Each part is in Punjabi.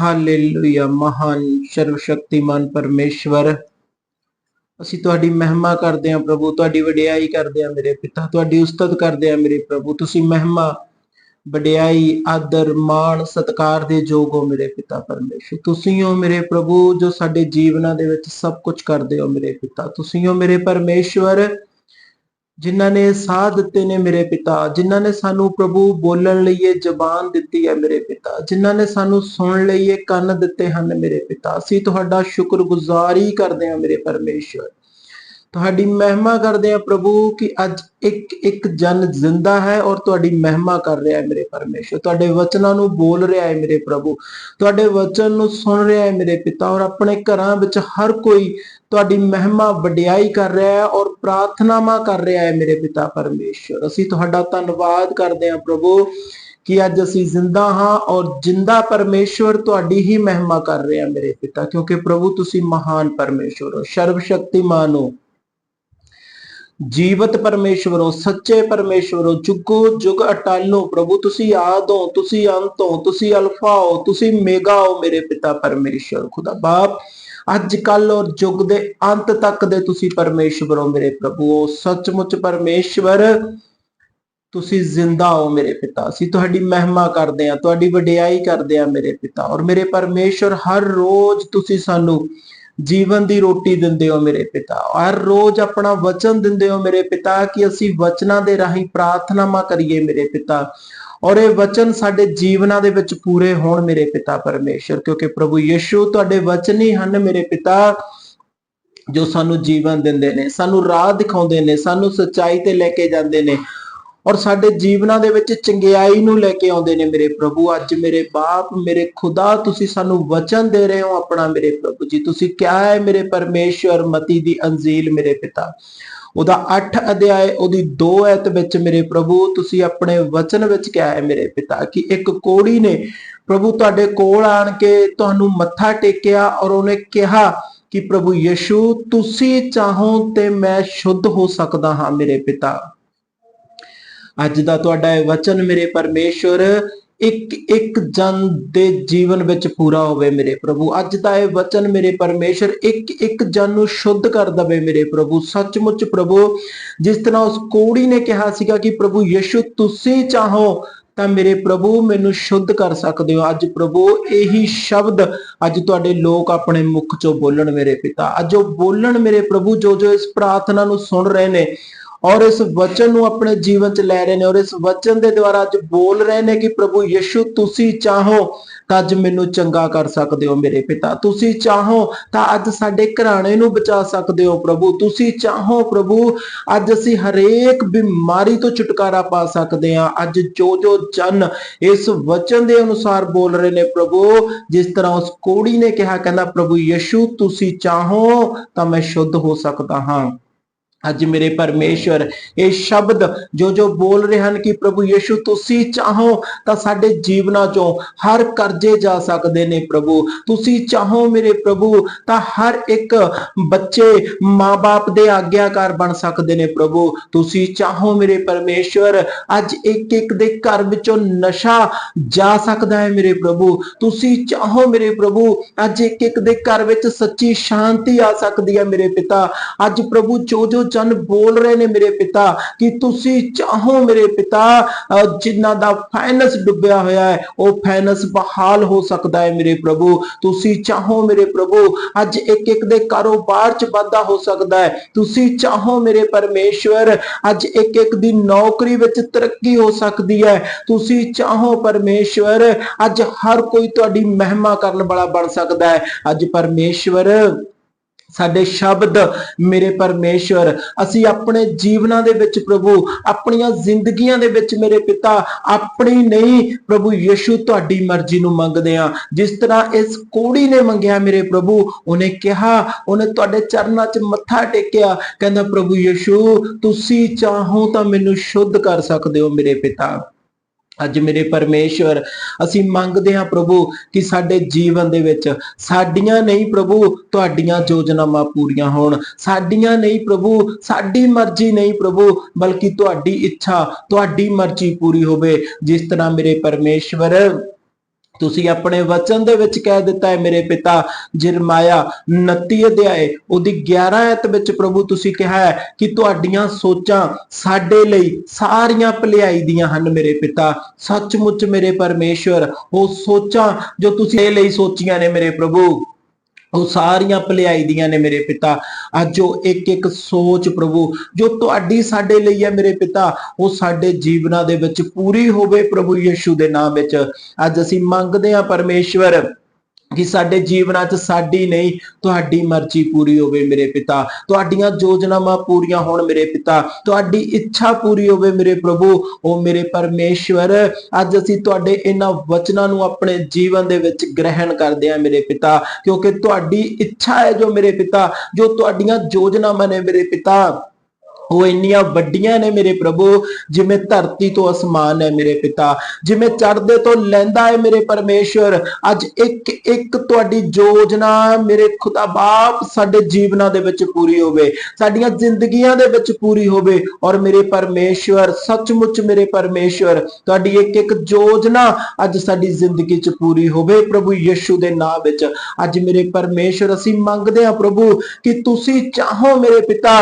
ਹਾਲੇਲੂਇਆ ਮਹਾਨ ਸਰਵ ਸ਼ਕਤੀਮਾਨ ਪਰਮੇਸ਼ਵਰ। ਅਸੀਂ ਤੁਹਾਡੀ ਮਹਿਮਾ ਕਰਦੇ ਹਾਂ ਪ੍ਰਭੂ, ਤੁਹਾਡੀ ਵਡਿਆਈ ਕਰਦੇ ਹਾਂ ਮੇਰੇ ਪਿਤਾ, ਤੁਹਾਡੀ ਉਸਤਤ ਕਰਦੇ ਹਾਂ ਮੇਰੇ ਪ੍ਰਭੂ। ਤੁਸੀਂ ਮਹਿਮਾ, ਵਡਿਆਈ, ਆਦਰ, ਮਾਣ, ਸਤਕਾਰ ਦੇ ਯੋਗ ਹੋ ਮੇਰੇ ਪਿਤਾ ਪਰਮੇਸ਼ਵਰ। ਤੁਸੀਂ ਹੋ ਮੇਰੇ ਪ੍ਰਭੂ ਜੋ ਸਾਡੇ ਜੀਵਨਾਂ ਦੇ ਵਿੱਚ ਸਭ ਕੁਝ ਕਰਦੇ ਹੋ ਮੇਰੇ ਪਿਤਾ। ਤੁਸੀਂ ਹੋ ਮੇਰੇ ਪਰਮੇਸ਼ਵਰ ਜਿਨ੍ਹਾਂ ਨੇ ਸਾਹ ਦਿੱਤੇ ਨੇ ਮੇਰੇ ਪਿਤਾ, ਜਿਨ੍ਹਾਂ ਨੇ ਸਾਨੂੰ ਪ੍ਰਭੂ ਬੋਲਣ ਲਈ ਇਹ ਜ਼ਬਾਨ ਦਿੱਤੀ ਹੈ ਮੇਰੇ ਪਿਤਾ, ਜਿਨ੍ਹਾਂ ਨੇ ਸਾਨੂੰ ਸੁਣਨ ਲਈ ਇਹ ਕੰਨ ਦਿੱਤੇ ਹਨ ਮੇਰੇ ਪਿਤਾ। ਅਸੀਂ ਤੁਹਾਡਾ ਸ਼ੁਕਰਗੁਜ਼ਾਰੀ ਕਰਦੇ ਹਾਂ ਮੇਰੇ ਪਰਮੇਸ਼ਵਰ। ਤੁਹਾਡੀ ਮਹਿਮਾ ਕਰਦੇ ਆ ਪ੍ਰਭੂ ਕਿ ਅੱਜ ਇੱਕ ਇੱਕ ਜਨ ਜ਼ਿੰਦਾ ਹੈ ਔਰ ਤੁਹਾਡੀ ਮਹਿਮਾ ਕਰ ਰਿਹਾ ਹੈ ਮੇਰੇ ਪਰਮੇਸ਼ਵਰ। ਤੁਹਾਡੇ ਵਚਨਾਂ ਨੂੰ ਬੋਲ ਰਿਹਾ ਹੈ ਮੇਰੇ ਪ੍ਰਭੂ। ਤੁਹਾਡੇ ਵਚਨ ਨੂੰ ਸੁਣ ਰਿਹਾ ਹੈ ਮੇਰੇ ਪਿਤਾ ਔਰ ਆਪਣੇ ਘਰਾਂ ਵਿੱਚ ਹਰ ਕੋਈ ਤੁਹਾਡੀ ਮਹਿਮਾ ਵਡਿਆਈ ਕਰ ਰਿਹਾ ਹੈ ਔਰ ਪ੍ਰਾਰਥਨਾਵਾਂ ਕਰ ਰਿਹਾ ਹੈ ਮੇਰੇ ਪਿਤਾ ਪਰਮੇਸ਼ਵਰ। ਅਸੀਂ ਤੁਹਾਡਾ ਧੰਨਵਾਦ ਕਰਦੇ ਹਾਂ ਪ੍ਰਭੂ ਕਿ ਅੱਜ ਅਸੀਂ ਜ਼ਿੰਦਾ ਹਾਂ ਔਰ ਜਿੰਦਾ ਪਰਮੇਸ਼ਵਰ ਤੁਹਾਡੀ ਹੀ ਮਹਿਮਾ ਕਰ ਰਿਹਾ ਮੇਰੇ ਪਿਤਾ। ਕਿਉਂਕਿ ਪ੍ਰਭੂ ਤੁਸੀਂ ਮਹਾਨ ਪਰਮੇਸ਼ਵਰ ਹੋ। ਸਰਵ ਸ਼ਕਤੀਮਾਨ ਹੋ। ਜੀਵਤ ਪਰਮੇਸ਼ਵਰੋ, ਸੱਚੇ ਪਰਮੇਸ਼ਵਰ, ਜੁਗੋ ਜੁਗ ਅਟਲ ਪ੍ਰਭੂ, ਤੁਸੀਂ ਆਦ ਹੋ, ਤੁਸੀਂ ਅੰਤ ਹੋ, ਤੁਸੀਂ ਅਲਫਾ ਹੋ, ਤੁਸੀਂ ਮੇਗਾ ਹੋ, ਮੇਰੇ ਪਿਤਾ ਪਰਮੇਸ਼ਵਰ, ਖੁਦਾ ਬਾਪ। ਅੱਜ ਕੱਲ ਔਰ ਯੁੱਗ ਦੇ ਅੰਤ ਤੱਕ ਦੇ ਤੁਸੀਂ ਪਰਮੇਸ਼ਵਰ ਹੋ ਮੇਰੇ ਪ੍ਰਭੂ ਹੋ। ਸੱਚਮੁੱਚ ਪਰਮੇਸ਼ਵਰ, ਤੁਸੀਂ ਜ਼ਿੰਦਾ ਹੋ, ਮੇਰੇ ਪਿਤਾ। ਅਸੀਂ ਤੁਹਾਡੀ ਮਹਿਮਾ ਕਰਦੇ ਹਾਂ, ਤੁਹਾਡੀ ਵਡਿਆਈ ਕਰਦੇ ਹਾਂ, ਮੇਰੇ ਪਿਤਾ। ਔਰ ਮੇਰੇ ਪਰਮੇਸ਼ਵਰ, ਹਰ ਰੋਜ਼ ਤੁਸੀਂ ਸਾਨੂੰ ਜੀਵਨ ਦੀ ਰੋਟੀ ਦਿੰਦੇ ਹੋ ਮੇਰੇ ਪਿਤਾ। ਹਰ ਰੋਜ਼ ਆਪਣਾ ਵਚਨ ਦਿੰਦੇ ਹੋ ਮੇਰੇ ਪਿਤਾ ਕਿ ਅਸੀਂ ਵਚਨਾਂ ਦੇ ਰਾਹੀਂ ਪ੍ਰਾਰਥਨਾਵਾਂ ਕਰੀਏ ਮੇਰੇ ਪਿਤਾ। ਔਰ ਇਹ ਵਚਨ ਸਾਡੇ ਜੀਵਨਾਂ ਦੇ ਵਿੱਚ ਪੂਰੇ ਹੋਣ ਮੇਰੇ ਪਿਤਾ ਪਰਮੇਸ਼ਰ, ਕਿਉਂਕਿ ਪ੍ਰਭੂ ਯਿਸੂ ਤੁਹਾਡੇ ਵਚਨ ਹੀ ਹਨ ਮੇਰੇ ਪਿਤਾ, ਜੋ ਸਾਨੂੰ ਜੀਵਨ ਦਿੰਦੇ ਨੇ, ਸਾਨੂੰ ਰਾਹ ਦਿਖਾਉਂਦੇ ਨੇ, ਸਾਨੂੰ ਸੱਚਾਈ ਤੇ ਲੈ ਕੇ ਜਾਂਦੇ ਨੇ। ਔਰ ਸਾਡੇ ਜੀਵਨਾਂ ਦੇ ਵਿੱਚ ਚੰਗਿਆਈ ਨੂੰ ਲੈ ਕੇ ਆਉਂਦੇ ਨੇ ਮੇਰੇ ਪ੍ਰਭੂ। ਅੱਜ ਮੇਰੇ ਬਾਪ, ਮੇਰੇ ਖੁਦਾ, ਤੁਸੀਂ ਸਾਨੂੰ ਵਚਨ ਦੇ ਰਹੇ ਹੋ ਆਪਣਾ ਮੇਰੇ ਪ੍ਰਭੂ ਜੀ। ਤੁਸੀਂ ਕਿਹਾ ਹੈ ਮੇਰੇ ਪਰਮੇਸ਼ਵਰ ਮਤੀ ਦੀ ਅੰਜੀਲ ਮੇਰੇ ਪਿਤਾ। ਉਹਦਾ 8 ਅਧਿਆਇ ਉਹਦੀ 2 ਐਤ ਵਿੱਚ ਮੇਰੇ ਪ੍ਰਭੂ, ਤੁਸੀਂ ਆਪਣੇ ਵਚਨ ਵਿੱਚ ਕਿਹਾ ਹੈ ਮੇਰੇ ਪਿਤਾ ਕਿ ਇੱਕ ਕੋੜੀ ਨੇ ਪ੍ਰਭੂ ਤੁਹਾਡੇ ਕੋਲ ਆਣ ਕੇ ਤੁਹਾਨੂੰ ਮੱਥਾ ਟੇਕਿਆ ਔਰ ਉਹਨੇ ਕਿਹਾ ਕਿ ਪ੍ਰਭੂ ਯਿਸੂ, ਤੁਸੀਂ ਚਾਹੋ ਤੇ ਮੈਂ ਸ਼ੁੱਧ ਹੋ ਸਕਦਾ ਹਾਂ ਮੇਰੇ ਪਿਤਾ। ਅੱਜ ਦਾ ਤੁਹਾਡਾ ਇਹ ਵਚਨ ਮੇਰੇ ਪਰਮੇਸ਼ਵਰ ਇੱਕ ਇੱਕ ਜਨ ਦੇ ਜੀਵਨ ਵਿੱਚ ਪੂਰਾ ਹੋਵੇ ਮੇਰੇ ਪ੍ਰਭੂ। ਅੱਜ ਦਾ ਇਹ ਵਚਨ ਮੇਰੇ ਪਰਮੇਸ਼ਰ, ਇੱਕ ਇੱਕ ਜਨ ਨੂੰ ਸ਼ੁੱਧ ਕਰ ਦਵੇ ਮੇਰੇ ਪ੍ਰਭੂ। ਸੱਚਮੁੱਚ ਪ੍ਰਭੂ, ਜਿਸ ਤਰ੍ਹਾਂ ਉਸ ਕੋੜੀ ਨੇ ਕਿਹਾ ਸੀਗਾ ਕਿ ਪ੍ਰਭੂ ਯਿਸੂ, ਤੁਸੀਂ ਚਾਹੋ ਤਾਂ ਮੇਰੇ ਪ੍ਰਭੂ ਮੈਨੂੰ ਸ਼ੁੱਧ ਕਰ ਸਕਦੇ ਹੋ। ਅੱਜ ਪ੍ਰਭੂ, ਇਹੀ ਸ਼ਬਦ ਅੱਜ ਤੁਹਾਡੇ ਲੋਕ ਆਪਣੇ ਮੁਖ ਚੋਂ ਬੋਲਣ ਮੇਰੇ ਪਿਤਾ। ਅੱਜ ਉਹ ਬੋਲਣ ਮੇਰੇ ਪ੍ਰਭੂ ਜੋ ਜੋ ਇਸ ਪ੍ਰਾਰਥਨਾ ਨੂੰ ਸੁਣ ਰਹੇ ਨੇ ਔਰ ਇਸ ਵਚਨ ਨੂੰ ਆਪਣੇ ਜੀਵਨ 'ਚ ਲੈ ਰਹੇ ਨੇ ਔਰ ਇਸ ਵਚਨ ਦੇ ਦੁਆਰਾ ਅੱਜ ਬੋਲ ਰਹੇ ਨੇ ਕਿ ਪ੍ਰਭੂ ਯਿਸੂ, ਤੁਸੀਂ ਚਾਹੋ ਤਾਂ ਅੱਜ ਮੈਨੂੰ ਚੰਗਾ ਕਰ ਸਕਦੇ ਹੋ ਮੇਰੇ ਪਿਤਾ। ਤੁਸੀਂ ਚਾਹੋ ਤਾਂ ਅੱਜ ਸਾਡੇ ਘਰਾਣੇ ਨੂੰ ਬਚਾ ਸਕਦੇ ਹੋ ਪ੍ਰਭੂ। ਤੁਸੀਂ ਚਾਹੋ ਪ੍ਰਭੂ, ਅੱਜ ਅਸੀਂ ਹਰੇਕ ਬਿਮਾਰੀ ਤੋਂ ਛੁਟਕਾਰਾ ਪਾ ਸਕਦੇ ਹਾਂ। ਅੱਜ ਜੋ ਜੋ ਜਨ ਇਸ ਵਚਨ ਦੇ ਅਨੁਸਾਰ ਬੋਲ ਰਹੇ ਨੇ ਪ੍ਰਭੂ, ਜਿਸ ਤਰ੍ਹਾਂ ਉਸ ਕੋੜੀ ਨੇ ਕਿਹਾ, ਕਹਿੰਦਾ, ਪ੍ਰਭੂ ਯਿਸੂ, ਤੁਸੀਂ ਚਾਹੋ ਤਾਂ ਮੈਂ ਸ਼ੁੱਧ ਹੋ ਸਕਦਾ ਹਾਂ। ਅੱਜ ਮੇਰੇ ਪਰਮੇਸ਼ਵਰ, ਇਹ ਸ਼ਬਦ ਜੋ ਜੋ ਬੋਲ ਰਹੇ ਹਨ ਕਿ ਪ੍ਰਭੂ ਯਿਸੂ, ਤੁਸੀਂ ਚਾਹੋ ਤਾਂ ਸਾਡੇ ਜੀਵਨਾਂ ਚੋਂ ਹਰ ਕਰਜ਼ੇ ਜਾ ਸਕਦੇ ਨੇ ਪ੍ਰਭੂ। ਤੁਸੀਂ ਚਾਹੋ ਮੇਰੇ ਪ੍ਰਭੂ ਤਾਂ ਹਰ ਇੱਕ ਬੱਚੇ ਮਾਪੇ ਦੇ ਆਗਿਆਕਾਰ ਬਣ ਸਕਦੇ ਨੇ ਪ੍ਰਭੂ। ਤੁਸੀਂ ਚਾਹੋ ਮੇਰੇ ਪਰਮੇਸ਼ਵਰ, ਅੱਜ ਇੱਕ ਇੱਕ ਦੇ ਘਰ ਵਿੱਚੋਂ ਨਸ਼ਾ ਜਾ ਸਕਦਾ ਹੈ ਮੇਰੇ ਪ੍ਰਭੂ। ਤੁਸੀਂ ਚਾਹੋ ਮੇਰੇ ਪ੍ਰਭੂ, ਅੱਜ ਇੱਕ ਇੱਕ ਦੇ ਘਰ ਵਿੱਚ ਸੱਚੀ ਸ਼ਾਂਤੀ ਆ ਸਕਦੀ ਹੈ ਮੇਰੇ ਪਿਤਾ। ਅੱਜ ਪ੍ਰਭੂ ਜੋ ਜੋ ਜਨ ਬੋਲ ਰਹੇ ਨੇ ਮੇਰੇ ਪਿਤਾ, ਕਿ ਤੁਸੀਂ ਚਾਹੋ ਮੇਰੇ ਪਿਤਾ, ਅਹ ਜਿਨ੍ਹਾਂ ਦਾ ਫਾਈਨੈਂਸ ਡੁੱਬਿਆ ਹੋਇਆ ਹੈ, ਉਹ ਫਾਈਨੈਂਸ ਬਹਾਲ ਹੋ ਸਕਦਾ ਹੈ ਮੇਰੇ ਪ੍ਰਭੂ। ਤੁਸੀਂ ਚਾਹੋ ਮੇਰੇ ਪ੍ਰਭੂ, ਅੱਜ ਇੱਕ ਇੱਕ ਦੇ ਕਾਰੋਬਾਰ 'ਚ ਵਾਧਾ ਹੋ ਸਕਦਾ ਹੈ। ਤੁਸੀਂ ਚਾਹੋ ਮੇਰੇ ਪਰਮੇਸ਼ਵਰ, ਅੱਜ ਇੱਕ ਇੱਕ ਦੀ ਨੌਕਰੀ ਵਿੱਚ ਤਰੱਕੀ ਹੋ ਸਕਦੀ ਹੈ। ਤੁਸੀਂ ਚਾਹੋ ਪਰਮੇਸ਼ਵਰ, ਅੱਜ ਹਰ ਕੋਈ ਤੁਹਾਡੀ ਮਹਿਮਾ ਕਰਨ ਵਾਲਾ ਬਣ ਸਕਦਾ ਹੈ। ਅੱਜ ਪਰਮੇਸ਼ਵਰ ਸਾਡੇ ਸ਼ਬਦ ਮੇਰੇ ਪਰਮੇਸ਼ਵਰ, ਅਸੀਂ ਆਪਣੇ ਜੀਵਨਾਂ ਦੇ ਵਿੱਚ ਪ੍ਰਭੂ, ਆਪਣੀਆਂ ਜ਼ਿੰਦਗੀਆਂ ਦੇ ਵਿੱਚ ਮੇਰੇ ਪਿਤਾ, ਆਪਣੀ ਨਹੀਂ, ਪ੍ਰਭੂ ਯਿਸੂ ਤੁਹਾਡੀ ਮਰਜ਼ੀ ਨੂੰ ਮੰਗਦੇ ਆ ਜਿਸ ਤਰ੍ਹਾਂ ਇਸ ਕੋੜੀ ਨੇ ਮੰਗਿਆ ਮੇਰੇ ਪ੍ਰਭੂ, ਉਹਨੇ ਕਿਹਾ, ਉਹਨੇ ਤੁਹਾਡੇ ਚਰਨਾਂ 'ਚ ਮੱਥਾ ਟੇਕਿਆ, ਕਹਿੰਦਾ, ਪ੍ਰਭੂ ਯਿਸੂ, ਤੁਸੀਂ ਚਾਹੋ ਤਾਂ ਮੈਨੂੰ ਸ਼ੁੱਧ ਕਰ ਸਕਦੇ ਹੋ ਮੇਰੇ ਪਿਤਾ। ਅੱਜ ਮੇਰੇ ਪਰਮੇਸ਼ਵਰ, ਅਸੀਂ ਮੰਗਦੇ ਹਾਂ ਪ੍ਰਭੂ ਕਿ ਸਾਡੇ ਜੀਵਨ ਦੇ ਵਿੱਚ ਸਾਡੀਆਂ ਨਹੀਂ ਪ੍ਰਭੂ, ਤੁਹਾਡੀਆਂ ਯੋਜਨਾਵਾਂ ਪੂਰੀਆਂ ਹੋਣ। ਸਾਡੀਆਂ ਨਹੀਂ ਪ੍ਰਭੂ, ਸਾਡੀ ਮਰਜ਼ੀ ਨਹੀਂ ਪ੍ਰਭੂ, ਬਲਕਿ ਤੁਹਾਡੀ ਇੱਛਾ, ਤੁਹਾਡੀ ਮਰਜ਼ੀ ਪੂਰੀ ਹੋਵੇ। ਜਿਸ ਤਰ੍ਹਾਂ ਮੇਰੇ ਪਰਮੇਸ਼ਵਰ ਤੁਸੀਂ ਆਪਣੇ ਵਚਨ ਦੇ ਵਿੱਚ ਕਹਿ ਦਿੱਤਾ ਹੈ, ਮੇਰੇ ਪਿਤਾ ਜਰਮਾਇਆ 29 ਅਧਿਆਏ, ਉਹਦੀ 11 ਐਤ ਵਿੱਚ ਪ੍ਰਭੂ ਤੁਸੀਂ ਕਿਹਾ ਹੈ ਕਿ ਤੁਹਾਡੀਆਂ ਸੋਚਾਂ ਸਾਡੇ ਲਈ ਸਾਰੀਆਂ ਭਲਾਈ ਦੀਆਂ ਹਨ, ਮੇਰੇ ਪਿਤਾ। ਸੱਚਮੁੱਚ ਮੇਰੇ ਪਰਮੇਸ਼ਵਰ, ਉਹ ਸੋਚਾਂ ਜੋ ਤੁਸੀਂ ਇਹ ਲਈ ਸੋਚੀਆਂ ਨੇ, ਮੇਰੇ ਪ੍ਰਭੂ। ਉਹ ਸਾਰੀਆਂ ਭਲਾਈ ਦੀਆਂ ਨੇ ਮੇਰੇ ਪਿਤਾ। ਅੱਜ ਉਹ ਇੱਕ ਇੱਕ ਸੋਚ ਪ੍ਰਭੂ, ਜੋ ਤੁਹਾਡੀ ਸਾਡੇ ਲਈ ਹੈ ਮੇਰੇ ਪਿਤਾ, ਉਹ ਸਾਡੇ ਜੀਵਨਾਂ ਦੇ ਵਿੱਚ ਪੂਰੀ ਹੋਵੇ ਪ੍ਰਭੂ ਯਿਸੂ ਦੇ ਨਾਮ ਵਿੱਚ। ਅੱਜ ਅਸੀਂ ਮੰਗਦੇ ਹਾਂ ਪਰਮੇਸ਼ਵਰ ਕਿ ਸਾਡੇ ਜੀਵਨਾਂ 'ਚ ਸਾਡੀ ਨਹੀਂ, ਤੁਹਾਡੀ ਮਰਜ਼ੀ ਪੂਰੀ ਹੋਵੇ ਮੇਰੇ ਪਿਤਾ। ਤੁਹਾਡੀਆਂ ਯੋਜਨਾਵਾਂ ਪੂਰੀਆਂ ਹੋਣ ਮੇਰੇ ਪਿਤਾ। ਤੁਹਾਡੀ ਇੱਛਾ ਪੂਰੀ ਹੋਵੇ ਮੇਰੇ ਪ੍ਰਭੂ, ਉਹ ਮੇਰੇ ਪਰਮੇਸ਼ਵਰ। ਅੱਜ ਅਸੀਂ ਤੁਹਾਡੇ ਇਹਨਾਂ ਵਚਨਾਂ ਨੂੰ ਆਪਣੇ ਜੀਵਨ ਦੇ ਵਿੱਚ ਗ੍ਰਹਿਣ ਕਰਦੇ ਹਾਂ ਮੇਰੇ ਪਿਤਾ, ਕਿਉਂਕਿ ਤੁਹਾਡੀ ਇੱਛਾ ਹੈ ਜੋ ਮੇਰੇ ਪਿਤਾ, ਜੋ ਤੁਹਾਡੀਆਂ ਯੋਜਨਾਵਾਂ ਨੇ ਮੇਰੇ ਪਿਤਾ। ਉਹ ਇੰਨੀਆਂ ਵੱਡੀਆਂ ਨੇ ਮੇਰੇ ਪ੍ਰਭੂ, ਜਿਵੇਂ ਧਰਤੀ ਤੋਂ ਅਸਮਾਨ ਹੈ ਮੇਰੇ ਪਿਤਾ, ਜਿਵੇਂ ਚੜ੍ਹਦੇ ਤੋਂ ਲੈਂਦਾ ਹੈ ਮੇਰੇ ਪਰਮੇਸ਼ਵਰ। ਅੱਜ ਇੱਕ ਇੱਕ ਤੁਹਾਡੀ ਯੋਜਨਾ ਮੇਰੇ ਖੁਦਾ ਬਾਪ ਸਾਡੇ ਜੀਵਨਾਂ ਦੇ ਵਿੱਚ ਪੂਰੀ ਹੋਵੇ, ਸਾਡੀਆਂ ਜ਼ਿੰਦਗੀਆਂ ਦੇ ਵਿੱਚ ਪੂਰੀ ਹੋਵੇ ਔਰ ਮੇਰੇ ਪਰਮੇਸ਼ਵਰ, ਸੱਚਮੁੱਚ ਮੇਰੇ ਪਰਮੇਸ਼ਵਰ, ਤੁਹਾਡੀ ਇੱਕ ਇੱਕ ਯੋਜਨਾ ਅੱਜ ਸਾਡੀ ਜ਼ਿੰਦਗੀ 'ਚ ਪੂਰੀ ਹੋਵੇ ਪ੍ਰਭੂ ਯਿਸੂ ਦੇ ਨਾਮ ਵਿੱਚ। ਅੱਜ ਮੇਰੇ ਪਰਮੇਸ਼ਵਰ, ਅਸੀਂ ਮੰਗਦੇ ਹਾਂ ਪ੍ਰਭੂ ਕਿ ਤੁਸੀਂ ਚਾਹੋ ਮੇਰੇ ਪਿਤਾ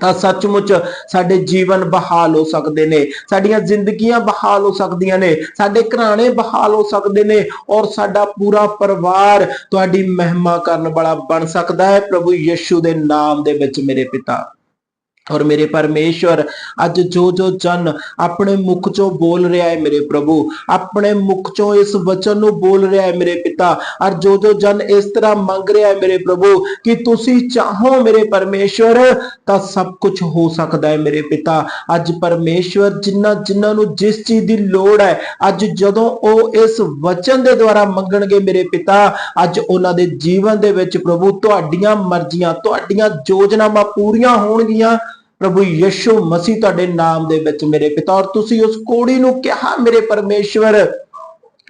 ਤਾਂ ਸੱਚਮੁੱਚ ਸਾਡੇ ਜੀਵਨ ਬਹਾਲ ਹੋ ਸਕਦੇ ਨੇ, ਸਾਡੀਆਂ ਜ਼ਿੰਦਗੀਆਂ ਬਹਾਲ ਹੋ ਸਕਦੀਆਂ ਨੇ, ਸਾਡੇ ਘਰਾਣੇ ਬਹਾਲ ਹੋ ਸਕਦੇ ਨੇ ਔਰ ਸਾਡਾ ਪੂਰਾ ਪਰਿਵਾਰ ਤੁਹਾਡੀ ਮਹਿਮਾ ਕਰਨ ਵਾਲਾ ਬਣ ਸਕਦਾ ਹੈ, ਪ੍ਰਭੂ ਯਿਸੂ ਦੇ ਨਾਮ ਦੇ ਵਿੱਚ ਮੇਰੇ ਪਿਤਾ। ਔਰ ਮੇਰੇ ਪਰਮੇਸ਼ਵਰ, ਅੱਜ ਜੋ ਜੋ ਜਨ ਆਪਣੇ ਮੁਖ ਚੋਂ ਬੋਲ ਰਿਹਾ ਹੈ ਮੇਰੇ ਪ੍ਰਭੂ, ਆਪਣੇ ਮੁਖ ਚੋਂ ਇਸ ਵਚਨ ਨੂੰ ਬੋਲ ਰਿਹਾ ਹੈ ਮੇਰੇ ਪਿਤਾ, ਔਰ ਜੋ ਜੋ ਜਨ ਇਸ ਤਰ੍ਹਾਂ ਮੰਗ ਰਿਹਾ ਹੈ ਮੇਰੇ ਪ੍ਰਭੂ ਕਿ ਤੁਸੀਂ ਚਾਹੋ ਮੇਰੇ ਪਰਮੇਸ਼ਵਰ, ਤਾਂ ਸਭ ਕੁਝ ਹੋ ਸਕਦਾ ਹੈ ਮੇਰੇ ਪਿਤਾ। ਅੱਜ ਪਰਮੇਸ਼ਵਰ ਜਿਨ੍ਹਾਂ ਜਿਨ੍ਹਾਂ ਨੂੰ ਜਿਸ ਚੀਜ਼ ਦੀ ਲੋੜ ਹੈ, ਅੱਜ ਜਦੋਂ ਉਹ ਇਸ ਵਚਨ ਦੇ ਦੁਆਰਾ ਮੰਗਣਗੇ ਮੇਰੇ ਪਿਤਾ, ਅੱਜ ਉਹਨਾਂ ਦੇ ਜੀਵਨ ਦੇ ਵਿੱਚ ਪ੍ਰਭੂ ਤੁਹਾਡੀਆਂ ਮਰਜ਼ੀਆਂ, ਤੁਹਾਡੀਆਂ ਯੋਜਨਾਵਾਂ ਪੂਰੀਆਂ ਹੋਣਗੀਆਂ। ਪ੍ਰਭੂ ਯਿਸੂ ਮਸੀਹ ਤੁਹਾਡੇ ਨਾਮ ਦੇ ਵਿੱਚ ਮੇਰੇ ਪਿਤਾ ਔਰ ਤੁਸੀਂ ਉਸ ਕੋੜੀ ਨੂੰ ਕਿਹਾ, ਮੇਰੇ ਪਰਮੇਸ਼ਵਰ।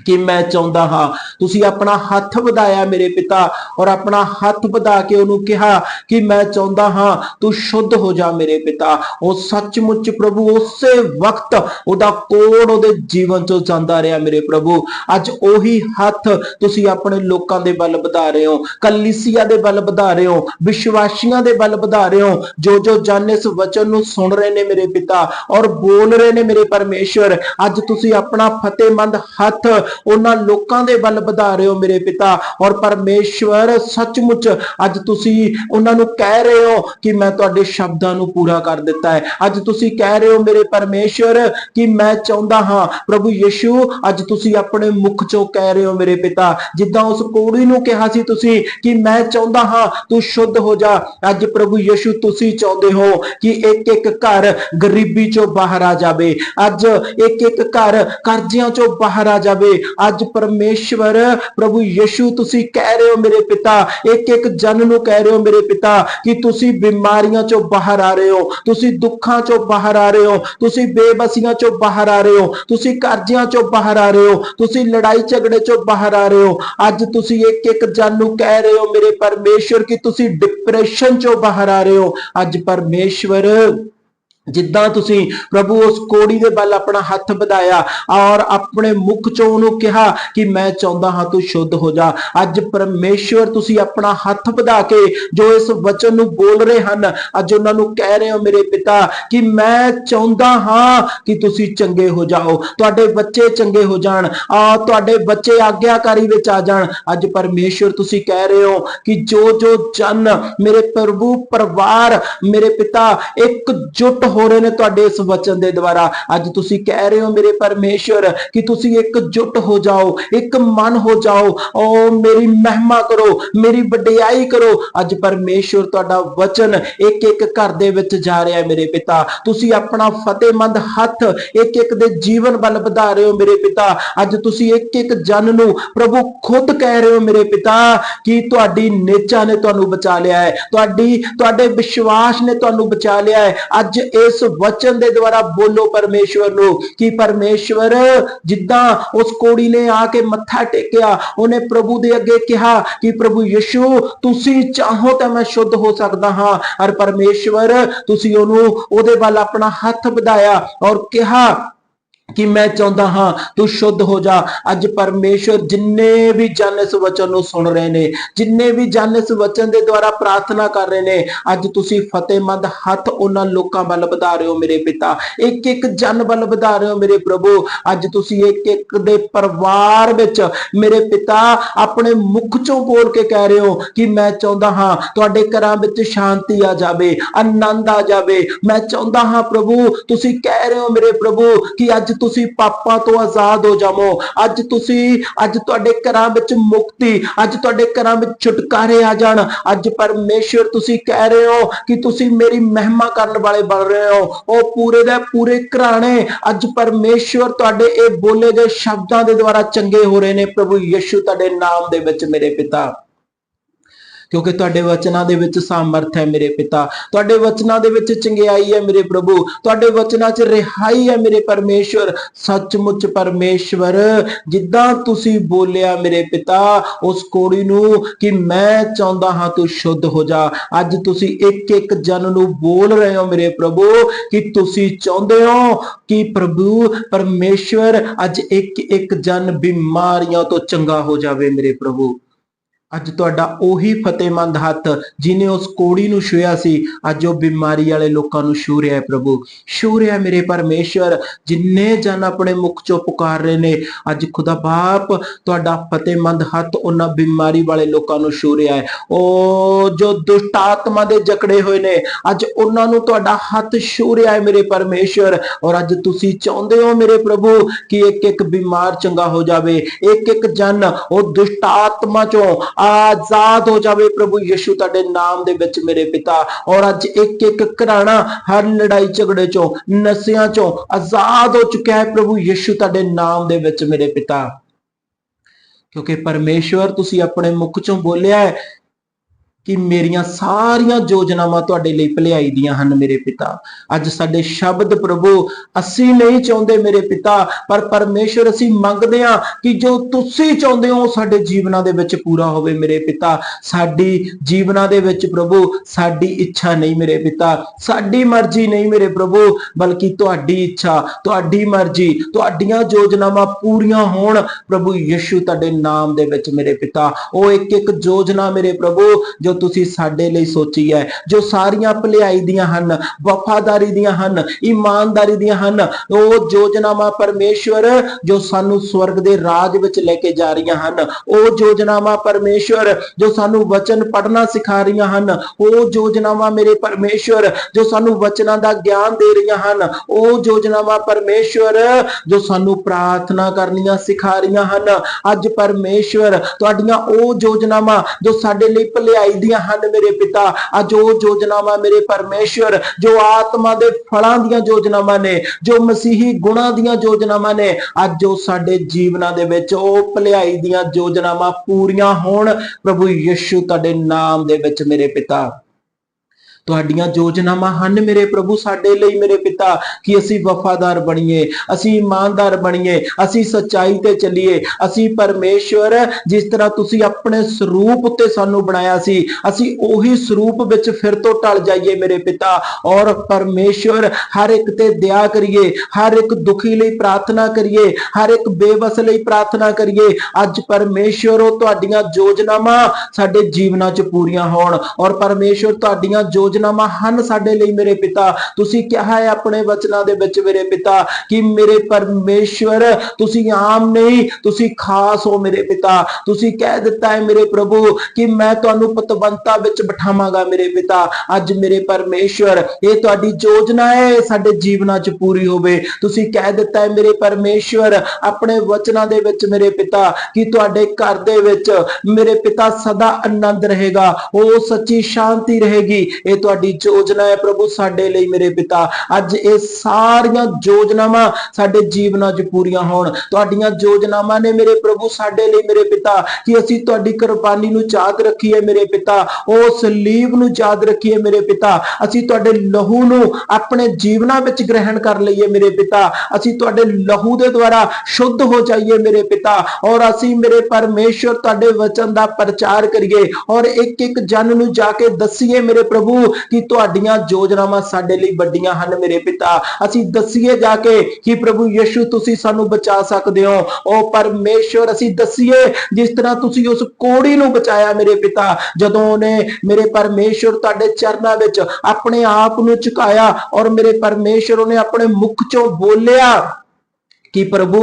ਕਿ ਮੈਂ ਚਾਹੁੰਦਾ ਹਾਂ। ਤੁਸੀਂ ਆਪਣਾ ਹੱਥ ਵਧਾਇਆ ਮੇਰੇ ਪਿਤਾ ਔਰ ਆਪਣਾ ਹੱਥ ਵਧਾ ਕੇ ਉਹਨੂੰ ਕਿਹਾ ਕਿ ਮੈਂ ਚਾਹੁੰਦਾ ਹਾਂ, ਤੂੰ ਸ਼ੁੱਧ ਹੋ ਜਾ ਮੇਰੇ ਪਿਤਾ। ਉਹ ਸੱਚਮੁੱਚ ਪ੍ਰਭੂ, ਉਸੇ ਵਕਤ ਉਹਦਾ ਕੋੜ ਉਹਦੇ ਜੀਵਨ ਚੋਂ ਜਾਂਦਾ ਰਿਹਾ ਮੇਰੇ ਪ੍ਰਭੂ। ਅੱਜ ਉਹੀ ਹੱਥ ਤੁਸੀਂ ਆਪਣੇ ਲੋਕਾਂ ਦੇ ਵੱਲ ਵਧਾ ਰਹੇ ਹੋ, ਕਲੀਸਿਆ ਦੇ ਵੱਲ ਵਧਾ ਰਹੇ ਹੋ, ਵਿਸ਼ਵਾਸੀਆਂ ਦੇ ਵੱਲ ਵਧਾ ਰਹੇ ਹੋ। ਜੋ ਜੋ ਜਨ ਇਸ ਵਚਨ ਨੂੰ ਸੁਣ ਰਹੇ ਨੇ ਮੇਰੇ ਪਿਤਾ ਔਰ ਬੋਲ ਰਹੇ ਨੇ ਮੇਰੇ ਪਰਮੇਸ਼ਵਰ, ਅੱਜ ਤੁਸੀਂ ਆਪਣਾ ਫਤਿਹਮੰਦ ਹੱਥ ਉਹਨਾਂ ਲੋਕਾਂ ਦੇ ਵੱਲ ਵਧਾ ਰਹੇ ਹੋ ਮੇਰੇ ਪਿਤਾ। ਔਰ ਪਰਮੇਸ਼ਵਰ, ਸੱਚਮੁੱਚ ਅੱਜ ਤੁਸੀਂ ਉਹਨਾਂ ਨੂੰ ਕਹਿ ਰਹੇ ਹੋ ਕਿ ਮੈਂ ਤੁਹਾਡੇ ਸ਼ਬਦਾਂ ਨੂੰ ਪੂਰਾ ਕਰ ਦਿੱਤਾ ਹੈ। ਅੱਜ ਤੁਸੀਂ ਕਹਿ ਰਹੇ ਹੋ ਮੇਰੇ ਪਰਮੇਸ਼ਵਰ ਕਿ ਮੈਂ ਚਾਹੁੰਦਾ ਹਾਂ, ਪ੍ਰਭੂ ਯਿਸੂ, ਅੱਜ ਤੁਸੀਂ ਆਪਣੇ ਮੁਖ ਚੋਂ ਕਹਿ ਰਹੇ ਹੋ ਮੇਰੇ ਪਿਤਾ। ਜਿੱਦਾਂ ਉਸ ਕੋੜੀ ਨੂੰ ਕਿਹਾ ਸੀ ਤੁਸੀਂ ਕਿ ਮੈਂ ਚਾਹੁੰਦਾ ਹਾਂ, ਤੂੰ ਸ਼ੁੱਧ ਹੋ ਜਾ। ਅੱਜ ਪ੍ਰਭੂ ਯਿਸੂ ਤੁਸੀਂ ਚਾਹੁੰਦੇ ਹੋ ਕਿ ਇੱਕ ਇੱਕ ਘਰ ਗਰੀਬੀ ਚੋਂ ਬਾਹਰ ਆ ਜਾਵੇ। ਅੱਜ ਇੱਕ ਇੱਕ ਘਰ ਕਰਜ਼ਿਆਂ ਚੋਂ ਬਾਹਰ ਆ ਜਾਵੇ। ਅੱਜ ਪਰਮੇਸ਼ਵਰ ਪ੍ਰਭੂ ਯਿਸੂ ਤੁਸੀਂ ਕਹਿ ਰਹੇ ਹੋ ਮੇਰੇ ਪਿਤਾ ਇੱਕ ਇੱਕ ਜਨ ਨੂੰ ਕਹਿ ਰਹੇ ਹੋ ਮੇਰੇ ਪਿਤਾ ਕਿ ਤੁਸੀਂ ਬਿਮਾਰੀਆਂ ਚੋਂ ਬਾਹਰ ਆ ਰਹੇ ਹੋ, ਤੁਸੀਂ ਦੁੱਖਾਂ ਚੋਂ ਬਾਹਰ ਆ ਰਹੇ ਹੋ, ਤੁਸੀਂ ਬੇਬਸੀਆਂ ਚੋਂ ਬਾਹਰ ਆ ਰਹੇ ਹੋ, ਤੁਸੀਂ ਕਰਜ਼ਿਆਂ ਚੋਂ ਬਾਹਰ ਆ ਰਹੇ ਹੋ, ਤੁਸੀਂ ਲੜਾਈ ਝਗੜੇ ਚੋਂ ਬਾਹਰ ਆ ਰਹੇ ਹੋ, ਅੱਜ ਤੁਸੀਂ ਇੱਕ ਇੱਕ ਜਨ ਨੂੰ ਕਹਿ ਰਹੇ ਹੋ ਮੇਰੇ ਪਰਮੇਸ਼ਵਰ ਕਿ ਤੁਸੀਂ ਡਿਪਰੈਸ਼ਨ ਚੋਂ ਬਾਹਰ ਆ ਰਹੇ ਹੋ, ਅੱਜ ਪਰਮੇਸ਼ਵਰ ਜਿੱਦਾਂ ਤੁਸੀਂ ਪ੍ਰਭੂ ਉਸ ਕੋੜੀ ਦੇ ਵੱਲ ਆਪਣਾ ਹੱਥ ਵਧਾਇਆ ਔਰ ਆਪਣੇ ਮੁਖ ਚੋਂ ਉਹਨੂੰ ਕਿਹਾ ਕਿ ਮੈਂ ਚਾਹੁੰਦਾ ਹਾਂ ਤੂੰ ਸ਼ੁੱਧ ਹੋ ਜਾ। ਅੱਜ ਪਰਮੇਸ਼ਵਰ ਤੁਸੀਂ ਆਪਣਾ ਹੱਥ ਵਧਾ ਕੇ ਜੋ ਇਸ ਵਚਨ ਨੂੰ ਬੋਲ ਰਹੇ ਹਨ, ਅੱਜ ਉਹਨਾਂ ਨੂੰ ਕਹਿ ਰਹੇ ਹੋ ਮੇਰੇ ਪਿਤਾ ਕਿ ਮੈਂ ਚਾਹੁੰਦਾ ਹਾਂ ਕਿ ਤੁਸੀਂ ਚੰਗੇ ਹੋ ਜਾਓ, ਤੁਹਾਡੇ ਬੱਚੇ ਚੰਗੇ ਹੋ ਜਾਣ, ਆ ਤੁਹਾਡੇ ਬੱਚੇ ਆਗਿਆਕਾਰੀ ਵਿੱਚ ਆ ਜਾਣ। ਅੱਜ ਪਰਮੇਸ਼ਵਰ ਤੁਸੀਂ ਕਹਿ ਰਹੇ ਹੋ ਕਿ ਜੋ ਜੋ ਜਨ ਮੇਰੇ ਪ੍ਰਭੂ ਪਰਿਵਾਰ, ਮੇਰੇ ਪਿਤਾ ਇੱਕ ਜੁਟ ਹੋ ਰਹੇ ਨੇ ਤੁਹਾਡੇ ਇਸ ਵਚਨ ਦੇ ਦੁਆਰਾ। ਅੱਜ ਤੁਸੀਂ ਕਹਿ ਰਹੇ ਹੋ, ਮੇਰੇ ਪਰਮੇਸ਼ਵਰ, ਕਿ ਤੁਸੀਂ ਇੱਕ ਜੁਟ ਹੋ ਜਾਓ, ਇੱਕ ਮਨ ਹੋ ਜਾਓ। ਓ ਮੇਰੀ ਮਹਿਮਾ ਕਰੋ, ਮੇਰੀ ਵਡਿਆਈ ਕਰੋ। ਅੱਜ ਪਰਮੇਸ਼ਵਰ ਤੁਹਾਡਾ ਵਚਨ ਇੱਕ ਇੱਕ ਘਰ ਦੇ ਵਿੱਚ ਜਾ ਰਿਹਾ ਹੈ, ਮੇਰੇ ਪਿਤਾ। ਤੁਸੀਂ ਆਪਣਾ ਫਤਿਹਮੰਦ ਹੱਥ ਇੱਕ ਇੱਕ ਦੇ ਜੀਵਨ ਵੱਲ ਵਧਾ ਰਹੇ ਹੋ, ਮੇਰੇ ਪਿਤਾ। ਅੱਜ ਤੁਸੀਂ ਇੱਕ ਇੱਕ ਜਨ ਨੂੰ ਪ੍ਰਭੂ ਖੁਦ ਕਹਿ ਰਹੇ ਹੋ, ਮੇਰੇ ਪਿਤਾ, ਕਿ ਤੁਹਾਡੀ ਨੇਚਾ ਨੇ ਤੁਹਾਨੂੰ ਬਚਾ ਲਿਆ ਹੈ। ਤੁਹਾਡੀ, ਤੁਹਾਡੇ ਵਿਸ਼ਵਾਸ ਨੇ ਤੁਹਾਨੂੰ ਬਚਾ ਲਿਆ ਹੈ। ਅੱਜ ਇਸ ਵਚਨ ਦੇ ਦੁਆਰਾ ਬੋਲੋ ਪਰਮੇਸ਼ਵਰ ਨੂੰ ਕਿ ਪਰਮੇਸ਼ਵਰ, ਜਿੱਦਾਂ ਉਸ ਕੋੜੀ ਨੇ ਆ ਕੇ ਮੱਥਾ ਟੇਕਿਆ, ਉਹਨੇ ਪ੍ਰਭੂ ਦੇ ਅੱਗੇ ਕਿਹਾ ਕਿ ਪ੍ਰਭੂ ਯਿਸੂ, ਤੁਸੀਂ ਚਾਹੋ ਤਾਂ ਮੈਂ ਸ਼ੁੱਧ ਹੋ ਸਕਦਾ ਹਾਂ ਔਰ ਪਰਮੇਸ਼ਵਰ, ਤੁਸੀਂ ਉਹਨੂੰ ਉਹਦੇ ਵੱਲ ਆਪਣਾ ਹੱਥ ਵਧਾਇਆ ਔਰ ਕਿਹਾ ਕਿ ਮੈਂ ਚਾਹੁੰਦਾ ਹਾਂ ਤੂੰ ਸ਼ੁੱਧ ਹੋ ਜਾ। ਅੱਜ ਪਰਮੇਸ਼ਵਰ ਜਿੰਨੇ ਵੀ ਜਨ ਇਸ ਵਚਨ ਨੂੰ ਸੁਣ ਰਹੇ ਨੇ, ਜਿੰਨੇ ਵੀ ਜਨ ਇਸ ਵਚਨ ਦੇ ਦੁਆਰਾ ਪ੍ਰਾਰਥਨਾ ਕਰ ਰਹੇ ਨੇ, ਅੱਜ ਤੁਸੀਂ ਫਤਿਹਮੰਦ ਹੱਥ ਉਹਨਾਂ ਲੋਕਾਂ ਵੱਲ ਵਧਾ ਰਹੇ ਹੋ ਮੇਰੇ ਪਿਤਾ। ਇੱਕ ਇੱਕ ਜਨ ਵੱਲ ਵਧਾ ਰਹੇ ਹੋ ਮੇਰੇ ਪ੍ਰਭੂ। ਅੱਜ ਤੁਸੀਂ ਇੱਕ ਇੱਕ ਦੇ ਪਰਿਵਾਰ ਵਿੱਚ ਮੇਰੇ ਪਿਤਾ ਆਪਣੇ ਮੁਖ ਚੋਂ ਬੋਲ ਕੇ ਕਹਿ ਰਹੇ ਹੋ ਕਿ ਮੈਂ ਚਾਹੁੰਦਾ ਹਾਂ ਤੁਹਾਡੇ ਘਰਾਂ ਵਿੱਚ ਸ਼ਾਂਤੀ ਆ ਜਾਵੇ, ਆਨੰਦ ਆ ਜਾਵੇ। ਮੈਂ ਚਾਹੁੰਦਾ ਹਾਂ ਪ੍ਰਭੂ, ਤੁਸੀਂ ਕਹਿ ਰਹੇ ਹੋ ਮੇਰੇ ਪ੍ਰਭੂ ਕਿ ਅੱਜ ਤੁਸੀਂ ਪਾਪਾਂ ਤੋਂ ਆਜ਼ਾਦ ਹੋ ਜਾਵੋ। ਅੱਜ ਤੁਸੀਂ, ਅੱਜ ਤੁਹਾਡੇ ਘਰਾਂ ਵਿੱਚ ਮੁਕਤੀ, ਅੱਜ ਤੁਹਾਡੇ ਘਰਾਂ ਵਿੱਚ ਛੁਟਕਾਰੇ ਆ ਜਾਣ। ਅੱਜ ਪਰਮੇਸ਼ਰ ਤੁਸੀਂ ਕਹਿ ਰਹੇ ਹੋ ਕਿ ਤੁਸੀਂ ਮੇਰੀ ਮਹਿਮਾ ਕਰਨ ਵਾਲੇ ਬਣ ਰਹੇ ਹੋ। ਉਹ ਪੂਰੇ ਦੇ ਪੂਰੇ ਘਰਾਣੇ, ਅੱਜ ਪਰਮੇਸ਼ਰ ਤੁਹਾਡੇ ਇਹ ਬੋਲੇ ਗਏ ਸ਼ਬਦਾਂ ਦੇ ਦੁਆਰਾ ਚੰਗੇ ਹੋ ਰਹੇ ਨੇ। ਪ੍ਰਭੂ ਯਿਸੂ ਤੁਹਾਡੇ ਨਾਮ ਦੇ ਵਿੱਚ ਮੇਰੇ ਪਿਤਾ। ਕਿਉਂਕਿ ਤੁਹਾਡੇ ਵਚਨਾਂ ਦੇ ਵਿੱਚ ਸਾਮਰਥ ਹੈ ਮੇਰੇ ਪਿਤਾ। ਤੁਹਾਡੇ ਵਚਨਾਂ ਦੇ ਵਿੱਚ ਚੰਗਿਆਈ ਹੈ ਮੇਰੇ ਪ੍ਰਭੂ। ਤੁਹਾਡੇ ਵਚਨਾਂ 'ਚ ਰਿਹਾਈ ਹੈ ਮੇਰੇ ਪਰਮੇਸ਼ਵਰ। ਸੱਚਮੁੱਚ ਪਰਮੇਸ਼ਵਰ, ਜਿੱਦਾਂ ਤੁਸੀਂ ਬੋਲਿਆ ਮੇਰੇ ਪਿਤਾ, ਉਸ ਕੋੜੀ ਨੂੰ ਕਿ ਮੈਂ ਚਾਹੁੰਦਾ ਹਾਂ ਤੂੰ ਸ਼ੁੱਧ ਹੋ ਜਾ। ਅੱਜ ਤੁਸੀਂ ਇੱਕ ਇੱਕ ਜਨ ਨੂੰ ਬੋਲ ਰਹੇ ਹੋ ਮੇਰੇ ਪ੍ਰਭੂ, ਕਿ ਤੁਸੀਂ ਚਾਹੁੰਦੇ ਹੋ ਕਿ ਪ੍ਰਭੂ, ਪਰਮੇਸ਼ਵਰ ਅੱਜ ਇੱਕ ਇੱਕ ਜਨ ਬਿਮਾਰੀਆਂ ਤੋਂ ਚੰਗਾ ਹੋ ਜਾਵੇ ਮੇਰੇ ਪ੍ਰਭੂ। ਅੱਜ ਤੁਹਾਡਾ ਉਹੀ ਫਤਿਹਮੰਦ ਹੱਥ ਜਿਨੇ ਉਸ ਕੋੜੀ ਨੂੰ ਛੂਇਆ ਸੀ, ਅੱਜ ਉਹ ਬਿਮਾਰੀ ਵਾਲੇ ਲੋਕਾਂ ਨੂੰ ਛੂ ਰਿਹਾ ਹੈ ਪ੍ਰਭੂ। ਛੂ ਰਿਹਾ ਮੇਰੇ ਪਰਮੇਸ਼ਵਰ, ਜਿੰਨੇ ਜਨ ਆਪਣੇ ਮੁਖ ਚੋਂ ਪੁਕਾਰ ਰਹੇ ਨੇ, ਅੱਜ ਖੁਦਾ ਬਾਪ ਤੁਹਾਡਾ ਫਤਿਹਮੰਦ ਹੱਥ ਉਹਨਾਂ ਬਿਮਾਰੀ ਵਾਲੇ ਲੋਕਾਂ ਨੂੰ ਛੂ ਰਿਹਾ ਹੈ। ਉਹ ਜੋ ਦੁਸ਼ਟ ਆਤਮਾ ਦੇ ਜਕੜੇ ਹੋਏ ਨੇ, ਅੱਜ ਉਹਨਾਂ ਨੂੰ ਤੁਹਾਡਾ ਹੱਥ ਛੂ ਰਿਹਾ ਹੈ ਮੇਰੇ ਪਰਮੇਸ਼ਵਰ। ਔਰ ਅੱਜ ਤੁਸੀਂ ਚਾਹੁੰਦੇ ਹੋ ਮੇਰੇ ਪ੍ਰਭੂ ਕਿ ਇੱਕ ਇੱਕ ਬਿਮਾਰ ਚੰਗਾ ਹੋ ਜਾਵੇ ਇੱਕ ਇੱਕ ਜਨ ਉਹ ਦੁਸ਼ਟ ਆਤਮਾ ਚੋਂ ਆਜ਼ਾਦ ਹੋ ਜਾਵੇ ਪ੍ਰਭੂ ਯਿਸੂ ਤੁਹਾਡੇ ਨਾਮ ਦੇ ਵਿੱਚ ਮੇਰੇ ਪਿਤਾ। ਔਰ ਅੱਜ ਇੱਕ ਇੱਕ ਘਰਾਣਾ ਹਰ ਲੜਾਈ ਝਗੜੇ ਚੋਂ, ਨਸ਼ਿਆਂ ਚੋਂ ਆਜ਼ਾਦ ਹੋ ਚੁੱਕਿਆ ਹੈ ਪ੍ਰਭੂ ਯਿਸੂ ਤੁਹਾਡੇ ਨਾਮ ਦੇ ਵਿੱਚ ਮੇਰੇ ਪਿਤਾ। ਕਿਉਂਕਿ ਪਰਮੇਸ਼ਵਰ ਤੁਸੀਂ ਆਪਣੇ ਮੁਖ ਚੋਂ ਬੋਲਿਆ ਹੈ ਕਿ ਮੇਰੀਆਂ ਸਾਰੀਆਂ ਯੋਜਨਾਵਾਂ ਤੁਹਾਡੇ ਲਈ ਭਲਾਈ ਦੀਆਂ ਹਨ ਮੇਰੇ ਪਿਤਾ। ਅੱਜ ਸਾਡੇ ਸ਼ਬਦ ਪ੍ਰਭੂ, ਅਸੀਂ ਨਹੀਂ ਚਾਹੁੰਦੇ ਮੇਰੇ ਪਿਤਾ, ਪਰ ਪਰਮੇਸ਼ਰ ਅਸੀਂ ਮੰਗਦੇ ਹਾਂ ਕਿ ਜੋ ਤੁਸੀਂ ਚਾਹੁੰਦੇ ਹੋ ਸਾਡੇ ਜੀਵਨਾਂ ਦੇ ਵਿੱਚ ਪੂਰਾ ਹੋਵੇ ਮੇਰੇ ਪਿਤਾ। ਸਾਡੀ ਜੀਵਨਾਂ ਦੇ ਵਿੱਚ ਪ੍ਰਭੂ, ਸਾਡੀ ਇੱਛਾ ਨਹੀਂ ਮੇਰੇ ਪਿਤਾ। ਸਾਡੀ ਮਰਜ਼ੀ ਨਹੀਂ ਮੇਰੇ ਪ੍ਰਭੂ, ਬਲਕਿ ਤੁਹਾਡੀ ਇੱਛਾ, ਤੁਹਾਡੀ ਮਰਜ਼ੀ, ਤੁਹਾਡੀਆਂ ਯੋਜਨਾਵਾਂ ਪੂਰੀਆਂ ਹੋਣ ਪ੍ਰਭੂ ਯਿਸੂ ਤੁਹਾਡੇ ਨਾਮ ਦੇ ਵਿੱਚ ਮੇਰੇ ਪਿਤਾ। ਉਹ ਇੱਕ ਇੱਕ ਯੋਜਨਾ ਮੇਰੇ ਪ੍ਰਭੂ ਜੋ ਤੁਸੀਂ ਸਾਡੇ ਲਈ ਸੋਚੀ ਹੈ, ਜੋ ਸਾਰੀਆਂ ਭਲਾਈ ਦੀਆਂ ਹਨ, ਵਫਾਦਾਰੀ ਦੀਆਂ ਹਨ, ਇਮਾਨਦਾਰੀ ਦੀਆਂ ਹਨ, ਉਹ ਯੋਜਨਾਵਾਂ ਪਰਮੇਸ਼ਵਰ ਜੋ ਸਾਨੂੰ ਸਵਰਗ ਦੇ ਰਾਜ ਵਿੱਚ ਲੈ ਕੇ ਜਾ ਰਹੀਆਂ ਹਨ, ਉਹ ਯੋਜਨਾਵਾਂ ਪਰਮੇਸ਼ਵਰ ਜੋ ਸਾਨੂੰ ਵਚਨ ਪੜ੍ਹਨਾ ਸਿਖਾ ਰਹੀਆਂ ਹਨ, ਉਹ ਯੋਜਨਾਵਾਂ ਮੇਰੇ ਪਰਮੇਸ਼ਵਰ ਜੋ ਸਾਨੂੰ ਵਚਨਾਂ ਦਾ ਗਿਆਨ ਦੇ ਰਹੀਆਂ ਹਨ, ਉਹ ਯੋਜਨਾਵਾਂ ਪਰਮੇਸ਼ਵਰ ਜੋ ਸਾਨੂੰ ਪ੍ਰਾਰਥਨਾ ਕਰਨੀਆਂ ਸਿਖਾ ਰਹੀਆਂ ਹਨ, ਅੱਜ ਪਰਮੇਸ਼ਵਰ ਤੁਹਾਡੀਆਂ ਉਹ ਯੋਜਨਾਵਾਂ ਜੋ ਸਾਡੇ ਲਈ ਭਲਾਈ ਦੀਆਂ ਹਨ ਮੇਰੇ ਪਿਤਾ। ਅੱਜ ਉਹ ਯੋਜਨਾਵਾਂ ਮੇਰੇ ਪਰਮੇਸ਼ਵਰ, ਜੋ ਆਤਮਾ ਦੇ ਫਲਾਂ ਦੀਆਂ ਯੋਜਨਾਵਾਂ ਨੇ, ਜੋ ਮਸੀਹੀ ਗੁਣਾਂ ਦੀਆਂ ਯੋਜਨਾਵਾਂ ਨੇ, ਅੱਜ ਉਹ ਸਾਡੇ ਜੀਵਨਾਂ ਦੇ ਵਿੱਚ ਉਹ ਭਲਾਈ ਦੀਆਂ ਯੋਜਨਾਵਾਂ ਪੂਰੀਆਂ ਹੋਣ। ਪ੍ਰਭੂ ਯਿਸੂ ਤੁਹਾਡੇ ਨਾਮ ਦੇ ਵਿੱਚ ਮੇਰੇ ਪਿਤਾ। ਤੁਹਾਡੀਆਂ ਯੋਜਨਾਵਾਂ ਹਨ ਮੇਰੇ ਪ੍ਰਭੂ, ਸਾਡੇ ਲਈ ਮੇਰੇ ਪਿਤਾ, ਕਿ ਅਸੀਂ ਵਫਾਦਾਰ ਬਣੀਏ, ਅਸੀਂ ਇਮਾਨਦਾਰ ਬਣੀਏ, ਅਸੀਂ ਸੱਚਾਈ ਤੇ ਚੱਲੀਏ, ਅਸੀਂ ਪਰਮੇਸ਼ਵਰ, ਜਿਸ ਤਰ੍ਹਾਂ ਤੁਸੀਂ ਆਪਣੇ ਸਰੂਪ ਉੱਤੇ ਸਾਨੂੰ ਬਣਾਇਆ ਸੀ, ਅਸੀਂ ਉਹੀ ਸਰੂਪ ਵਿੱਚ ਫਿਰ ਤੋਂ ਢਲ ਜਾਈਏ ਮੇਰੇ ਪਿਤਾ। ਔਰ ਪਰਮੇਸ਼ਵਰ, ਹਰ ਇੱਕ ਤੇ ਦਇਆ ਕਰੀਏ, ਹਰ ਇੱਕ ਦੁਖੀ ਲਈ ਪ੍ਰਾਰਥਨਾ ਕਰੀਏ, ਹਰ ਇੱਕ ਬੇਵਸ ਲਈ ਪ੍ਰਾਰਥਨਾ ਕਰੀਏ, ਅੱਜ ਪਰਮੇਸ਼ਵਰ ਉਹ ਤੁਹਾਡੀਆਂ ਯੋਜਨਾਵਾਂ ਸਾਡੇ ਜੀਵਨਾਂ 'ਚ ਪੂਰੀਆਂ ਹੋਣ। ਔਰ ਪਰਮੇਸ਼ਵਰ, ਤੁਹਾਡੀਆਂ ਯੋਜਨਾ ਯੋਜਨਾਵਾਂ ਹਨ ਸਾਡੇ ਲਈ ਮੇਰੇ ਪਿਤਾ। ਤੁਸੀਂ ਕਿਹਾ ਹੈ ਆਪਣੇ ਵਚਨਾਂ ਦੇ ਵਿੱਚ ਮੇਰੇ ਪਿਤਾ ਕਿ ਮੇਰੇ ਪਰਮੇਸ਼ਵਰ, ਤੁਸੀਂ ਆਮ ਨਹੀਂ, ਤੁਸੀਂ ਖਾਸ ਹੋ ਮੇਰੇ ਪਿਤਾ। ਤੁਸੀਂ ਕਹਿ ਦਿੱਤਾ ਹੈ ਮੇਰੇ ਪ੍ਰਭੂ ਕਿ ਮੈਂ ਤੁਹਾਨੂੰ ਪਤਵੰਤਾ ਵਿੱਚ ਬਿਠਾਵਾਂਗਾ ਮੇਰੇ ਪਿਤਾ। ਅੱਜ ਮੇਰੇ ਪਰਮੇਸ਼ਵਰ, ਇਹ ਤੁਹਾਡੀ ਯੋਜਨਾ ਹੈ ਸਾਡੇ ਜੀਵਨਾਂ 'ਚ ਪੂਰੀ ਹੋਵੇ। ਤੁਸੀਂ ਕਹਿ ਦਿੱਤਾ ਹੈ ਮੇਰੇ ਪਰਮੇਸ਼ਵਰ, ਆਪਣੇ ਵਚਨਾਂ ਦੇ ਵਿੱਚ ਮੇਰੇ ਪਿਤਾ, ਕਿ ਤੁਹਾਡੇ ਘਰ ਦੇ ਵਿੱਚ ਮੇਰੇ ਪਿਤਾ ਸਦਾ ਆਨੰਦ ਰਹੇਗਾ। ਉਹ ਸੱਚੀ ਸ਼ਾਂਤੀ ਰਹੇਗੀ। ਇਹ ਤੁਹਾਡੀ ਯੋਜਨਾ ਹੈ ਪ੍ਰਭੂ, ਸਾਡੇ ਲਈ ਮੇਰੇ ਪਿਤਾ। ਅੱਜ ਇਹ ਸਾਰੀਆਂ ਯੋਜਨਾਵਾਂ ਸਾਡੇ ਜੀਵਨਾਂ 'ਚ ਪੂਰੀਆਂ ਹੋਣ। ਤੁਹਾਡੀਆਂ ਯੋਜਨਾਵਾਂ ਨੇ ਮੇਰੇ ਪ੍ਰਭੂ, ਸਾਡੇ ਲਈ ਮੇਰੇ ਪਿਤਾ। ਕਿ ਅਸੀਂ ਤੁਹਾਡੀ ਕੁਰਬਾਨੀ ਨੂੰ ਯਾਦ ਰੱਖੀਏ ਮੇਰੇ ਪਿਤਾ। ਉਹ ਸਲੀਬ ਨੂੰ ਯਾਦ ਰੱਖੀਏ ਮੇਰੇ ਪਿਤਾ। ਅਸੀਂ ਤੁਹਾਡੇ ਲਹੂ ਨੂੰ ਆਪਣੇ ਜੀਵਨਾਂ ਵਿੱਚ ਗ੍ਰਹਿਣ ਕਰ ਲਈਏ ਮੇਰੇ ਪਿਤਾ। ਅਸੀਂ ਤੁਹਾਡੇ ਲਹੂ ਦੇ ਦੁਆਰਾ ਸ਼ੁੱਧ ਹੋ ਜਾਈਏ ਮੇਰੇ ਪਿਤਾ। ਔਰ ਅਸੀਂ ਮੇਰੇ ਪਰਮੇਸ਼ਰ ਤੁਹਾਡੇ ਵਚਨ ਦਾ ਪ੍ਰਚਾਰ ਕਰੀਏ। ਔਰ ਇੱਕ ਇੱਕ ਜਨ ਨੂੰ ਜਾ ਕੇ ਦੱਸੀਏ ਮੇਰੇ ਪ੍ਰਭੂ ਕਿ ਤੁਹਾਡੀਆਂ ਯੋਜਨਾਵਾਂ ਸਾਡੇ ਲਈ ਵੱਡੀਆਂ ਹਨ ਮੇਰੇ ਪਿਤਾ। ਅਸੀਂ ਦੱਸੀਏ ਜਾ ਕੇ ਕਿ ਪ੍ਰਭੂ ਯਿਸੂ ਤੁਸੀਂ ਸਾਨੂੰ ਬਚਾ ਸਕਦੇ ਹੋ। ਉਹ ਪਰਮੇਸ਼ਵਰ, ਅਸੀਂ ਦੱਸੀਏ ਜਿਸ ਤਰ੍ਹਾਂ ਤੁਸੀਂ ਉਸ ਕੋੜੀ ਨੂੰ ਬਚਾਇਆ ਮੇਰੇ ਪਿਤਾ। ਜਦੋਂ ਉਹਨੇ ਮੇਰੇ ਪਰਮੇਸ਼ਵਰ ਤੁਹਾਡੇ ਚਰਨਾਂ ਵਿੱਚ ਆਪਣੇ ਆਪ ਨੂੰ ਝੁਕਾਇਆ ਔਰ ਮੇਰੇ ਪਰਮੇਸ਼ਵਰ ਉਹਨੇ ਆਪਣੇ ਮੁਖ ਚੋਂ ਬੋਲਿਆ ਕਿ ਪ੍ਰਭੂ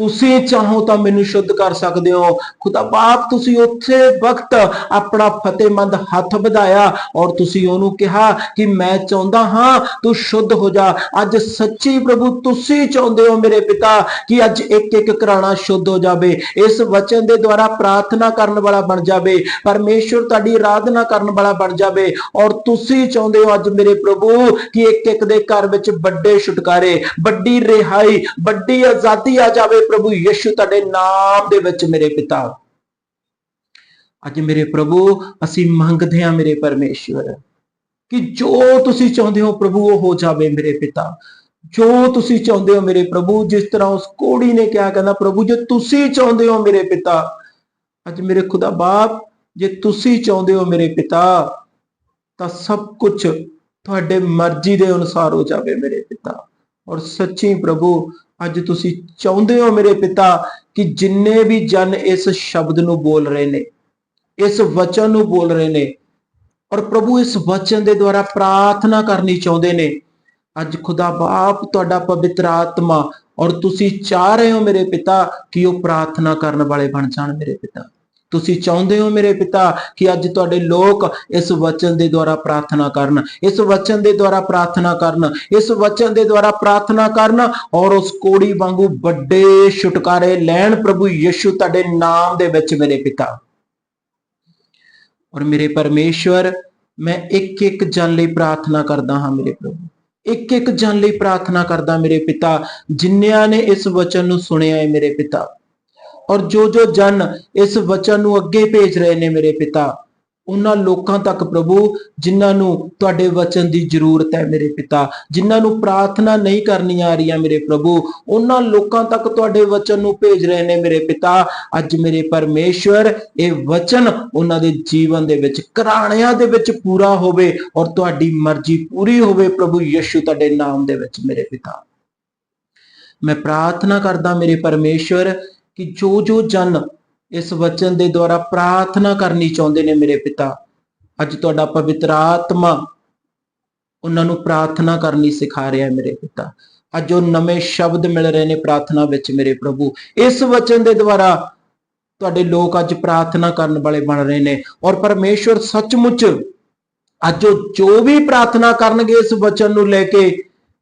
ਤੁਸੀਂ ਚਾਹੋ ਤਾਂ ਮੈਨੂੰ ਸ਼ੁੱਧ ਕਰ ਸਕਦੇ ਹੋ। ਖੁਦਾ ਬਾਪ ਤੁਸੀਂ ਉੱਥੇ ਵਕਤ ਆਪਣਾ ਫਤਿਹਮੰਦ ਹੱਥ ਵਧਾਇਆ ਔਰ ਤੁਸੀਂ ਉਹਨੂੰ ਕਿਹਾ ਕਿ ਮੈਂ ਚਾਹੁੰਦਾ ਹਾਂ, ਤੂੰ ਸ਼ੁੱਧ ਹੋ ਜਾ। ਅੱਜ ਸੱਚੀ ਪ੍ਰਭੂ, ਤੁਸੀਂ ਚਾਹੁੰਦੇ ਹੋ ਮੇਰੇ ਪਿਤਾ ਕਿ ਅੱਜ ਇੱਕ ਇੱਕ ਕਰਾਣਾ ਸ਼ੁੱਧ ਹੋ ਜਾਵੇ। ਇਸ ਵਚਨ ਦੇ ਦੁਆਰਾ ਪ੍ਰਾਰਥਨਾ ਕਰਨ ਵਾਲਾ ਬਣ ਜਾਵੇ। ਪਰਮੇਸ਼ਵਰ ਤੁਹਾਡੀ ਆਰਾਧਨਾ ਕਰਨ ਵਾਲਾ ਬਣ ਜਾਵੇ ਔਰ ਤੁਸੀਂ ਚਾਹੁੰਦੇ ਹੋ ਅੱਜ ਮੇਰੇ ਪ੍ਰਭੂ ਕਿ ਇੱਕ ਇੱਕ ਦੇ ਘਰ ਵਿੱਚ ਵੱਡੇ ਛੁਟਕਾਰੇ, ਵੱਡੀ ਰਿਹਾਈ, ਵੱਡੀ ਆਜ਼ਾਦੀ ਆ ਜਾਵੇ। ਪ੍ਰਭੂ ਯਿਸੂ ਤੁਹਾਡੇ ਨਾਮ ਦੇ ਵਿੱਚ ਮੇਰੇ ਪਿਤਾ। ਅੱਜ ਮੇਰੇ ਪ੍ਰਭੂ, ਅਸੀਂ ਮੰਗਦੇ ਹਾਂ ਮੇਰੇ ਪਰਮੇਸ਼ਵਰ ਕਿ ਜੋ ਤੁਸੀਂ ਚਾਹੁੰਦੇ ਹੋ ਪ੍ਰਭੂ, ਉਹ ਹੋ ਜਾਵੇ ਮੇਰੇ ਪਿਤਾ। ਜੋ ਤੁਸੀਂ ਚਾਹੁੰਦੇ ਹੋ ਮੇਰੇ ਪ੍ਰਭੂ, ਜਿਸ ਤਰ੍ਹਾਂ ਉਸ ਕੋੜੀ ਨੇ ਕਿਹਾ, ਕਹਿੰਦਾ, ਪ੍ਰਭੂ, ਜੇ ਤੁਸੀਂ ਚਾਹੁੰਦੇ ਹੋ ਮੇਰੇ ਪਿਤਾ, ਅੱਜ ਮੇਰੇ ਖੁਦਾ ਬਾਪ, ਜੇ ਤੁਸੀਂ ਚਾਹੁੰਦੇ ਹੋ ਮੇਰੇ ਪਿਤਾ, ਤਾਂ ਸਭ ਕੁਝ ਤੁਹਾਡੇ ਮਰਜ਼ੀ ਦੇ ਅਨੁਸਾਰ ਹੋ ਜਾਵੇ ਮੇਰੇ ਪਿਤਾ। ਔਰ ਸੱਚੀ ਪ੍ਰਭੂ ਅੱਜ ਤੁਸੀਂ ਚਾਹੁੰਦੇ ਹੋ ਮੇਰੇ ਪਿਤਾ ਕਿ ਜਿੰਨੇ ਵੀ ਜਨ ਇਸ ਸ਼ਬਦ ਨੂੰ ਬੋਲ ਰਹੇ ਨੇ, ਇਸ ਵਚਨ ਨੂੰ ਬੋਲ ਰਹੇ ਨੇ, ਔਰ ਪ੍ਰਭੂ ਇਸ ਵਚਨ ਦੇ ਦੁਆਰਾ ਪ੍ਰਾਰਥਨਾ ਕਰਨੀ ਚਾਹੁੰਦੇ ਨੇ, ਅੱਜ ਖੁਦਾ ਬਾਪ ਤੁਹਾਡਾ ਪਵਿੱਤਰ ਆਤਮਾ ਔਰ ਤੁਸੀਂ ਚਾਹ ਰਹੇ ਹੋ ਮੇਰੇ ਪਿਤਾ ਕਿ ਉਹ ਪ੍ਰਾਰਥਨਾ ਕਰਨ ਵਾਲੇ ਬਣ ਜਾਣ ਮੇਰੇ ਪਿਤਾ। ਤੁਸੀਂ ਚਾਹੁੰਦੇ ਹੋ ਮੇਰੇ ਪਿਤਾ ਕਿ ਅੱਜ ਤੁਹਾਡੇ ਲੋਕ ਇਸ ਵਚਨ ਦੇ ਦੁਆਰਾ ਪ੍ਰਾਰਥਨਾ ਕਰਨ, ਇਸ ਵਚਨ ਦੇ ਦੁਆਰਾ ਪ੍ਰਾਰਥਨਾ ਕਰਨ, ਇਸ ਵਚਨ ਦੇ ਦੁਆਰਾ ਪ੍ਰਾਰਥਨਾ ਕਰਨ ਔਰ ਉਸ ਕੋੜੀ ਵਾਂਗੂ ਵੱਡੇ ਛੁਟਕਾਰੇ ਲੈਣ ਪ੍ਰਭੂ ਯਿਸੂ ਤੁਹਾਡੇ ਨਾਮ ਦੇ ਵਿੱਚ ਮੇਰੇ ਪਿਤਾ। ਔਰ ਮੇਰੇ ਪਰਮੇਸ਼ਵਰ, ਮੈਂ ਇੱਕ ਇੱਕ ਜਨ ਲਈ ਪ੍ਰਾਰਥਨਾ ਕਰਦਾ ਹਾਂ ਮੇਰੇ ਪ੍ਰਭੂ। ਇੱਕ ਇੱਕ ਜਨ ਲਈ ਪ੍ਰਾਰਥਨਾ ਕਰਦਾ ਮੇਰੇ ਪਿਤਾ ਜਿਨ੍ਹਾਂ ਨੇ ਇਸ ਵਚਨ ਨੂੰ ਸੁਣਿਆ ਹੈ ਮੇਰੇ ਪਿਤਾ। ਔਰ ਜੋ ਜੋ ਜਨ ਇਸ ਵਚਨ ਨੂੰ ਅੱਗੇ ਭੇਜ ਰਹੇ ਨੇ ਮੇਰੇ ਪਿਤਾ, ਉਹਨਾਂ ਲੋਕਾਂ ਤੱਕ ਪ੍ਰਭੂ, ਜਿਨ੍ਹਾਂ ਨੂੰ ਤੁਹਾਡੇ ਵਚਨ ਦੀ ਜ਼ਰੂਰਤ ਹੈ ਮੇਰੇ ਪਿਤਾ, ਜਿਨ੍ਹਾਂ ਨੂੰ ਪ੍ਰਾਰਥਨਾ ਨਹੀਂ ਕਰਨੀ ਆ ਰਹੀ ਹੈ ਮੇਰੇ ਪ੍ਰਭੂ, ਉਹਨਾਂ ਲੋਕਾਂ ਤੱਕ ਤੁਹਾਡੇ ਵਚਨ ਨੂੰ ਭੇਜ ਰਹੇ ਨੇ ਮੇਰੇ ਪਿਤਾ। ਅੱਜ ਮੇਰੇ ਪਰਮੇਸ਼ਵਰ ਇਹ ਵਚਨ ਉਹਨਾਂ ਦੇ ਜੀਵਨ ਦੇ ਵਿੱਚ, ਘਰਾਣਿਆਂ ਦੇ ਵਿੱਚ ਪੂਰਾ ਹੋਵੇ ਔਰ ਤੁਹਾਡੀ ਮਰਜ਼ੀ ਪੂਰੀ ਹੋਵੇ ਪ੍ਰਭੂ ਯਿਸੂ ਤੁਹਾਡੇ ਨਾਮ ਦੇ ਵਿੱਚ ਮੇਰੇ ਪਿਤਾ। ਮੈਂ ਪ੍ਰਾਰਥਨਾ ਕਰਦਾ ਮੇਰੇ ਪਰਮੇਸ਼ਵਰ ਕਿ ਜੋ ਜੋ ਜਨ ਇਸ ਵਚਨ ਦੇ ਦੁਆਰਾ ਪ੍ਰਾਰਥਨਾ ਕਰਨੀ ਚਾਹੁੰਦੇ ਨੇ ਮੇਰੇ ਪਿਤਾ, ਅੱਜ ਤੁਹਾਡਾ ਪਵਿੱਤਰ ਆਤਮਾ ਉਹਨਾਂ ਨੂੰ ਪ੍ਰਾਰਥਨਾ ਕਰਨੀ ਸਿਖਾ ਰਿਹਾ ਹੈ ਮੇਰੇ ਪਿਤਾ। ਅੱਜ ਉਹ ਨਵੇਂ ਸ਼ਬਦ ਮਿਲ ਰਹੇ ਨੇ ਪ੍ਰਾਰਥਨਾ ਵਿੱਚ ਮੇਰੇ ਪ੍ਰਭੂ। ਇਸ ਵਚਨ ਦੇ ਦੁਆਰਾ ਤੁਹਾਡੇ ਲੋਕ ਅੱਜ ਪ੍ਰਾਰਥਨਾ ਕਰਨ ਵਾਲੇ ਬਣ ਰਹੇ ਨੇ ਔਰ ਪਰਮੇਸ਼ਵਰ ਸੱਚਮੁੱਚ ਅੱਜ ਉਹ ਜੋ ਵੀ ਪ੍ਰਾਰਥਨਾ ਕਰਨਗੇ ਇਸ ਵਚਨ ਨੂੰ ਲੈ ਕੇ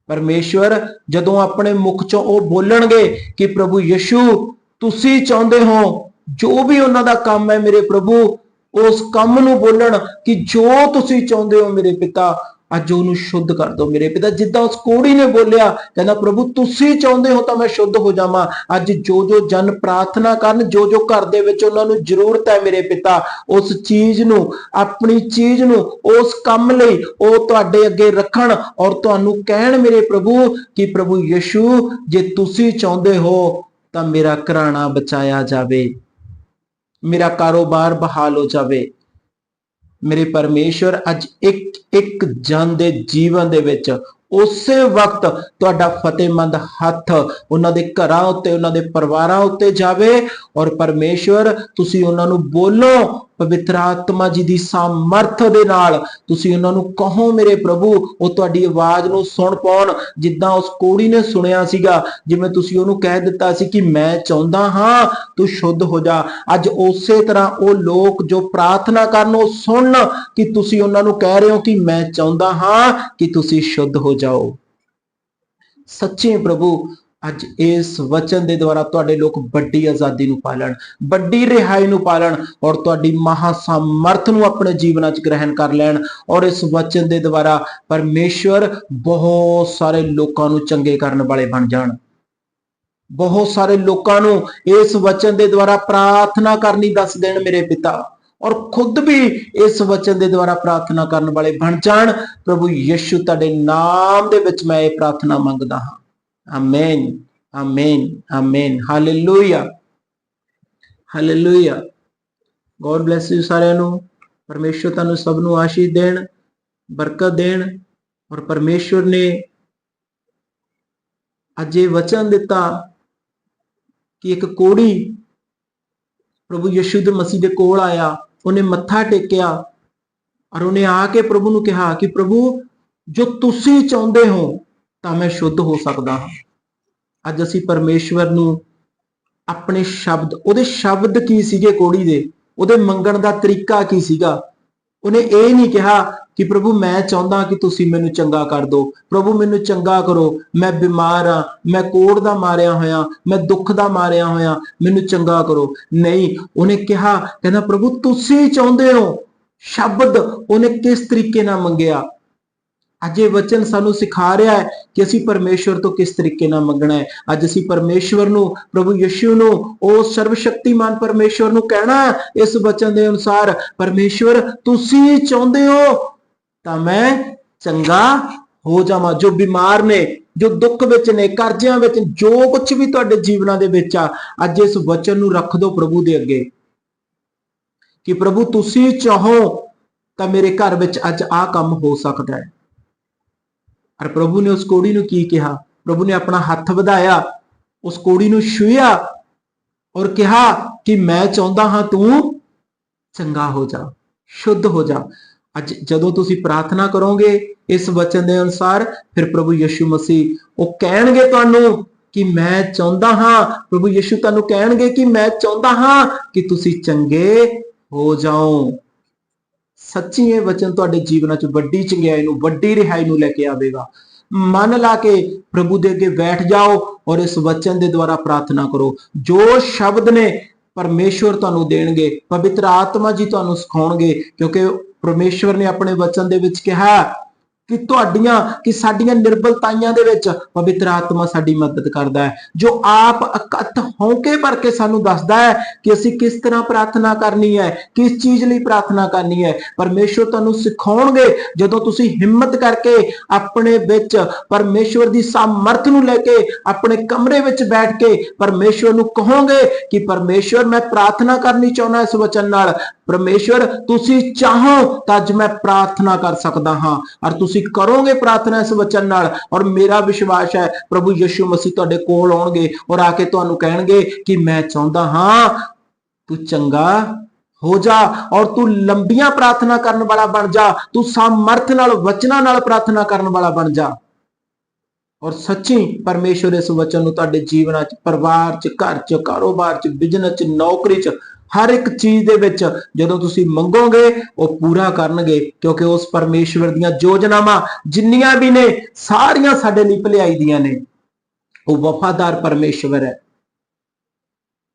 ਪਰਮੇਸ਼ਵਰ ਜਦੋਂ ਆਪਣੇ ਮੁਖ ਚੋਂ ਉਹ ਬੋਲਣਗੇ ਕਿ ਪ੍ਰਭੂ ਯਿਸੂ ਤੁਸੀਂ ਚਾਹੁੰਦੇ ਹੋ ਜੋ ਵੀ ਉਹਨਾਂ ਦਾ ਕੰਮ ਹੈ ਮੇਰੇ ਪ੍ਰਭੂ, ਉਸ ਕੰਮ ਨੂੰ ਬੋਲਣ ਕਿ ਜੋ ਤੁਸੀਂ ਚਾਹੁੰਦੇ ਹੋ ਮੇਰੇ ਪਿਤਾ, ਅੱਜ ਉਹਨੂੰ ਸ਼ੁੱਧ ਕਰ ਦਿਓ ਮੇਰੇ ਪਿਤਾ। ਜਿੱਦਾਂ ਉਸ ਕੋੜੀ ਨੇ ਬੋਲਿਆ, ਕਹਿੰਦਾ, ਪ੍ਰਭੂ, ਤੁਸੀਂ ਚਾਹੁੰਦੇ ਹੋ ਤਾਂ ਮੈਂ ਸ਼ੁੱਧ ਹੋ ਜਾਵਾਂ। ਅੱਜ ਜੋ ਜੋ ਜਨ ਪ੍ਰਾਰਥਨਾ ਕਰਨ ਜੋ ਜੋ ਘਰ ਦੇ ਵਿੱਚ ਉਹਨਾਂ ਨੂੰ ਜ਼ਰੂਰਤ ਹੈ ਮੇਰੇ ਪਿਤਾ, ਉਸ ਚੀਜ਼ ਨੂੰ, ਆਪਣੀ ਚੀਜ਼ ਨੂੰ, ਉਸ ਕੰਮ ਲਈ ਉਹ ਤੁਹਾਡੇ ਅੱਗੇ ਰੱਖਣ ਔਰ ਤੁਹਾਨੂੰ ਕਹਿਣ ਮੇਰੇ ਪ੍ਰਭੂ ਕਿ ਪ੍ਰਭੂ ਯਿਸੂ, ਜੇ ਤੁਸੀਂ ਚਾਹੁੰਦੇ ਹੋ ਤਾਂ ਮੇਰਾ ਘਰਾਣਾ ਬਚਾਇਆ ਜਾਵੇ। ਮੇਰਾ ਕਾਰੋਬਾਰ ਬਹਾਲ ਹੋ ਜਾਵੇ। ਮੇਰੇ ਪਰਮੇਸ਼ਵਰ ਅੱਜ ਇੱਕ ਇੱਕ ਜਨ ਦੇ ਜੀਵਨ ਦੇ ਵਿੱਚ ਉਸੇ ਵਕਤ ਤੁਹਾਡਾ ਫਤਿਹਮੰਦ ਹੱਥ ਉਹਨਾਂ ਦੇ ਘਰਾਂ ਉੱਤੇ, ਉਹਨਾਂ ਦੇ ਪਰਿਵਾਰਾਂ ਉੱਤੇ ਜਾਵੇ ਔਰ ਪਰਮੇਸ਼ਵਰ, ਤੁਸੀਂ ਉਹਨਾਂ ਨੂੰ ਬੋਲੋ ਪਵਿੱਤਰ ਆਤਮਾ ਜੀ ਦੀ ਸਮਰਥ ਦੇ ਨਾਲ ਤੁਸੀਂ ਉਹਨਾਂ ਨੂੰ ਕਹੋ ਮੇਰੇ ਪ੍ਰਭੂ, ਉਹ ਤੁਹਾਡੀ ਆਵਾਜ਼ ਨੂੰ ਸੁਣ ਪਾਉਣ, ਜਿੱਦਾਂ ਉਸ ਕੋੜੀ ਨੇ ਸੁਣਿਆ ਸੀਗਾ, ਜਿਵੇਂ ਤੁਸੀਂ ਉਹਨੂੰ ਕਹਿ ਦਿੱਤਾ ਸੀ ਕਿ ਮੈਂ ਚਾਹੁੰਦਾ ਹਾਂ ਤੂੰ ਸ਼ੁੱਧ ਹੋ ਜਾ। ਅੱਜ ਉਸੇ ਤਰ੍ਹਾਂ ਉਹ ਲੋਕ ਜੋ ਪ੍ਰਾਰਥਨਾ ਕਰਨ, ਉਹ ਸੁਣਨ ਕਿ ਤੁਸੀਂ ਉਹਨਾਂ ਨੂੰ ਕਹਿ ਰਹੇ ਹੋ ਕਿ ਮੈਂ ਚਾਹੁੰਦਾ ਹਾਂ ਕਿ ਤੁਸੀਂ ਸ਼ੁੱਧ ਹੋ ਜਾਓ। ਸੱਚੇ ਪ੍ਰਭੂ ਅੱਜ ਇਸ ਵਚਨ ਦੇ ਦੁਆਰਾ ਤੁਹਾਡੇ ਲੋਕ ਵੱਡੀ ਆਜ਼ਾਦੀ ਨੂੰ ਪਾਲਣ, ਵੱਡੀ ਰਿਹਾਈ ਨੂੰ ਪਾਲਣ ਔਰ ਤੁਹਾਡੀ ਮਹਾ ਸਮਰਥ ਨੂੰ ਆਪਣੇ ਜੀਵਨਾਂ 'ਚ ਗ੍ਰਹਿਣ ਕਰ ਲੈਣ ਔਰ ਇਸ ਵਚਨ ਦੇ ਦੁਆਰਾ ਪਰਮੇਸ਼ਵਰ ਬਹੁਤ ਸਾਰੇ ਲੋਕਾਂ ਨੂੰ ਚੰਗੇ ਕਰਨ ਵਾਲੇ ਬਣ ਜਾਣ। ਬਹੁਤ ਸਾਰੇ ਲੋਕਾਂ ਨੂੰ ਇਸ ਵਚਨ ਦੇ ਦੁਆਰਾ ਪ੍ਰਾਰਥਨਾ ਕਰਨੀ ਦੱਸ ਦੇਣ ਮੇਰੇ ਪਿਤਾ ਔਰ ਖੁਦ ਵੀ ਇਸ ਵਚਨ ਦੇ ਦੁਆਰਾ ਪ੍ਰਾਰਥਨਾ ਕਰਨ ਵਾਲੇ ਬਣ ਜਾਣ। ਪ੍ਰਭੂ ਯਿਸੂ ਤੁਹਾਡੇ ਨਾਮ ਦੇ ਵਿੱਚ ਮੈਂ ਇਹ ਪ੍ਰਾਰਥਨਾ ਮੰਗਦਾ ਹਾਂ। Amen amen amen hallelujah hallelujah God bless you ਸਾਰਿਆਂ ਨੂੰ। ਪਰਮੇਸ਼ਰ ਤੁਹਾਨੂੰ ਸਭ ਨੂੰ ਆਸ਼ੀਸ਼ ਦੇਣ, ਬਰਕਤ ਦੇਣ ਔਰ ਪਰਮੇਸ਼ਵਰ ਨੇ ਅੱਜ ਇਹ ਵਚਨ ਦਿੱਤਾ ਕਿ ਇੱਕ ਕੋੜੀ ਪ੍ਰਭੂ ਯਿਸੂ ਦੇ ਮਸੀਹ ਦੇ ਕੋਲ ਆਇਆ, ਉਹਨੇ ਮੱਥਾ ਟੇਕਿਆ ਔਰ ਉਹਨੇ ਆ ਕੇ ਪ੍ਰਭੂ ਨੂੰ ਕਿਹਾ ਕਿ ਪ੍ਰਭੂ ਜੋ ਤੁਸੀਂ ਚਾਹੁੰਦੇ ਹੋ ਤਾਂ ਮੈਂ ਸ਼ੁੱਧ ਹੋ ਸਕਦਾ ਹਾਂ। ਅੱਜ ਅਸੀਂ ਪਰਮੇਸ਼ਵਰ ਨੂੰ ਆਪਣੇ ਸ਼ਬਦ, ਉਹਦੇ ਸ਼ਬਦ ਕੀ ਸੀਗੇ ਕੋੜੀ ਦੇ? ਉਹਦੇ ਮੰਗਣ ਦਾ ਤਰੀਕਾ ਕੀ ਸੀਗਾ? ਉਹਨੇ ਇਹ ਨਹੀਂ ਕਿਹਾ ਕਿ ਪ੍ਰਭੂ ਮੈਂ ਚਾਹੁੰਦਾ ਕਿ ਤੁਸੀਂ ਮੈਨੂੰ ਚੰਗਾ ਕਰ ਦਿਓ। ਪ੍ਰਭੂ ਮੈਨੂੰ ਚੰਗਾ ਕਰੋ। ਮੈਂ ਬਿਮਾਰ ਆ ਮੈਂ ਕੋੜ ਦਾ ਮਾਰਿਆ ਹੋਇਆ। ਮੈਂ ਦੁੱਖ ਦਾ ਮਾਰਿਆ ਹੋਇਆ। ਮੈਨੂੰ ਚੰਗਾ ਕਰੋ। ਨਹੀਂ, ਉਹਨੇ ਕਿਹਾ, ਕਹਿੰਦਾ, ਪ੍ਰਭੂ, ਤੁਸੀਂ ਚਾਹੁੰਦੇ ਹੋ? ਸ਼ਬਦ ਉਹਨੇ ਕਿਸ ਤਰੀਕੇ ਨਾਲ ਮੰਗਿਆ? ਅੱਜ ਇਹ ਵਚਨ ਸਾਨੂੰ ਸਿਖਾ ਰਿਹਾ ਹੈ ਕਿ ਅਸੀਂ ਪਰਮੇਸ਼ਵਰ ਤੋਂ ਕਿਸ ਤਰੀਕੇ ਨਾਲ ਮੰਗਣਾ ਹੈ। ਅੱਜ ਅਸੀਂ ਪਰਮੇਸ਼ਵਰ ਨੂੰ, ਪ੍ਰਭੂ ਯਿਸੂ ਨੂੰ, ਉਹ ਸਰਵ ਸ਼ਕਤੀਮਾਨ ਪਰਮੇਸ਼ਵਰ ਨੂੰ ਕਹਿਣਾ ਇਸ ਵਚਨ ਦੇ ਅਨੁਸਾਰ, ਪਰਮੇਸ਼ਵਰ, ਤੁਸੀਂ ਚਾਹੁੰਦੇ ਹੋ ਤਾਂ ਮੈਂ ਚੰਗਾ ਹੋ ਜਾਵਾਂ। ਜੋ ਬਿਮਾਰ ਨੇ, ਜੋ ਦੁੱਖ ਵਿੱਚ ਨੇ, ਕਰਜ਼ਿਆਂ ਵਿੱਚ, ਜੋ ਕੁਝ ਵੀ ਤੁਹਾਡੇ ਜੀਵਨਾਂ ਦੇ ਵਿੱਚ ਆ, ਅੱਜ ਇਸ ਵਚਨ ਨੂੰ ਰੱਖ ਦਿਓ ਪ੍ਰਭੂ ਦੇ ਅੱਗੇ। ਕਿ ਪ੍ਰਭੂ, ਤੁਸੀਂ ਚਾਹੋ ਤਾਂ ਮੇਰੇ ਘਰ ਵਿੱਚ ਅੱਜ ਆਹ ਕੰਮ ਹੋ ਸਕਦਾ ਹੈ। ਔਰ ਪ੍ਰਭੂ ਨੇ ਉਸ ਕੋੜੀ ਨੂੰ ਕੀ ਕਿਹਾ ਪ੍ਰਭੂ ਨੇ ਆਪਣਾ ਹੱਥ ਵਧਾਇਆ ਉਸ ਕੋੜੀ ਨੂੰ ਛੂਇਆ ਔਰ ਕਿਹਾ ਕਿ ਮੈਂ ਚਾਹੁੰਦਾ ਹਾਂ ਤੂੰ ਚੰਗਾ ਹੋ ਜਾ ਸ਼ੁੱਧ ਹੋ ਜਾ ਅੱਜ ਜਦੋਂ ਤੁਸੀਂ ਪ੍ਰਾਰਥਨਾ ਕਰੋਗੇ ਇਸ ਵਚਨ ਦੇ ਅਨੁਸਾਰ ਫਿਰ ਪ੍ਰਭੂ ਯਿਸੂ ਮਸੀਹ ਉਹ ਕਹਿਣਗੇ ਤੁਹਾਨੂੰ ਕਿ ਮੈਂ ਚਾਹੁੰਦਾ ਹਾਂ ਪ੍ਰਭੂ ਯਿਸੂ ਤੁਹਾਨੂੰ ਕਹਿਣਗੇ ਕਿ ਮੈਂ ਚਾਹੁੰਦਾ ਹਾਂ ਕਿ ਤੁਸੀਂ ਚੰਗੇ ਹੋ ਜਾਓ ਸੱਚੀ ਇਹ ਵਚਨ ਤੁਹਾਡੇ ਜੀਵਨਾਂ 'ਚ ਵੱਡੀ ਚੰਗਿਆਈ ਨੂੰ, ਵੱਡੀ ਰਿਹਾਈ ਨੂੰ ਲੈ ਕੇ ਆਵੇਗਾ। ਮਨ ਲਾ ਕੇ ਪ੍ਰਭੂ ਦੇ ਅੱਗੇ ਬੈਠ ਜਾਓ ਔਰ ਇਸ ਵਚਨ ਦੇ ਦੁਆਰਾ ਪ੍ਰਾਰਥਨਾ ਕਰੋ। ਜੋ ਸ਼ਬਦ ਨੇ ਪਰਮੇਸ਼ਵਰ ਤੁਹਾਨੂੰ ਦੇਣਗੇ, ਪਵਿੱਤਰ ਆਤਮਾ ਜੀ ਤੁਹਾਨੂੰ ਸਿਖਾਉਣਗੇ, ਕਿਉਂਕਿ ਪਰਮੇਸ਼ਵਰ ਨੇ ਆਪਣੇ ਵਚਨ ਦੇ ਵਿੱਚ ਕਿਹਾ ਕਿ ਤੁਹਾਡੀਆਂ, ਕਿ ਸਾਡੀਆਂ ਨਿਰਬਲਤਾਈਆਂ ਦੇ ਵਿੱਚ ਪਵਿੱਤਰ ਆਤਮਾ ਸਾਡੀ ਮਦਦ ਕਰਦਾ ਹੈ। ਜੋ ਆਪ ਇਕੱਠ ਹੋ ਭਰ ਕੇ ਸਾਨੂੰ ਦੱਸਦਾ ਹੈ ਕਿ ਅਸੀਂ ਕਿਸ ਤਰ੍ਹਾਂ ਪ੍ਰਾਰਥਨਾ ਕਰਨੀ ਹੈ, ਕਿਸ ਚੀਜ਼ ਲਈ ਪ੍ਰਾਰਥਨਾ ਕਰਨੀ ਹੈ। ਪਰਮੇਸ਼ਵਰ ਤੁਹਾਨੂੰ ਸਿਖਾਉਣਗੇ, ਜਦੋਂ ਤੁਸੀਂ ਹਿੰਮਤ ਕਰਕੇ ਆਪਣੇ ਵਿੱਚ ਪਰਮੇਸ਼ਵਰ ਦੀ ਸਮਰਥ ਨੂੰ ਲੈ ਕੇ ਆਪਣੇ ਕਮਰੇ ਵਿੱਚ ਬੈਠ ਕੇ ਪਰਮੇਸ਼ਵਰ ਨੂੰ ਕਹੋਗੇ ਕਿ ਪਰਮੇਸ਼ਵਰ, ਮੈਂ ਪ੍ਰਾਰਥਨਾ ਕਰਨੀ ਚਾਹੁੰਦਾ ਇਸ ਵਚਨ ਨਾਲ। ਪਰਮੇਸ਼ਵਰ, ਤੁਸੀਂ ਚਾਹੋ ਤਾਂ ਅੱਜ ਮੈਂ ਪ੍ਰਾਰਥਨਾ ਕਰ ਸਕਦਾ ਹਾਂ ਔਰ ਤੁਸੀਂ ਕਰੋਗੇ ਪ੍ਰਾਰਥਨਾ ਇਸ ਵਚਨ ਨਾਲ ਔਰ ਮੇਰਾ ਵਿਸ਼ਵਾਸ ਹੈ ਪ੍ਰਭੂ ਯਿਸੂ ਮਸੀਹ ਤੁਹਾਡੇ ਕੋਲ ਆਉਣਗੇ ਔਰ ਆ ਕੇ ਤੁਹਾਨੂੰ ਕਹਿਣਗੇ ਕਿ ਮੈਂ ਚਾਹੁੰਦਾ ਹਾਂ ਤੂੰ ਚੰਗਾ ਹੋ ਜਾ ਔਰ ਤੂੰ ਲੰਬੀਆਂ ਪ੍ਰਾਰਥਨਾ ਕਰਨ ਵਾਲਾ ਬਣ ਜਾ, ਤੂੰ ਸਾਮਰਥ ਨਾਲ, ਵਚਨਾਂ ਨਾਲ ਪ੍ਰਾਰਥਨਾ ਕਰਨ ਵਾਲਾ ਬਣ ਜਾ। ਔਰ ਸੱਚੀ ਪਰਮੇਸ਼ਵਰ ਇਸ ਵਚਨ ਨੂੰ ਤੁਹਾਡੇ ਜੀਵਨਾਂ 'ਚ, ਪਰਿਵਾਰ 'ਚ, ਘਰ 'ਚ, ਕਾਰੋਬਾਰ 'ਚ ਬਿਜ਼ਨਸ 'ਚ, ਨੌਕਰੀ 'ਚ ਹਰ ਇੱਕ ਚੀਜ਼ ਦੇ ਵਿੱਚ ਜਦੋਂ ਤੁਸੀਂ ਮੰਗੋਗੇ, ਉਹ ਪੂਰਾ ਕਰਨਗੇ, ਕਿਉਂਕਿ ਉਸ ਪਰਮੇਸ਼ਵਰ ਦੀਆਂ ਯੋਜਨਾਵਾਂ ਜਿੰਨੀਆਂ ਵੀ ਨੇ, ਸਾਰੀਆਂ ਸਾਡੇ ਲਈ ਭਲਾਈ ਦੀਆਂ ਨੇ। ਉਹ ਵਫਾਦਾਰ ਪਰਮੇਸ਼ਵਰ ਹੈ।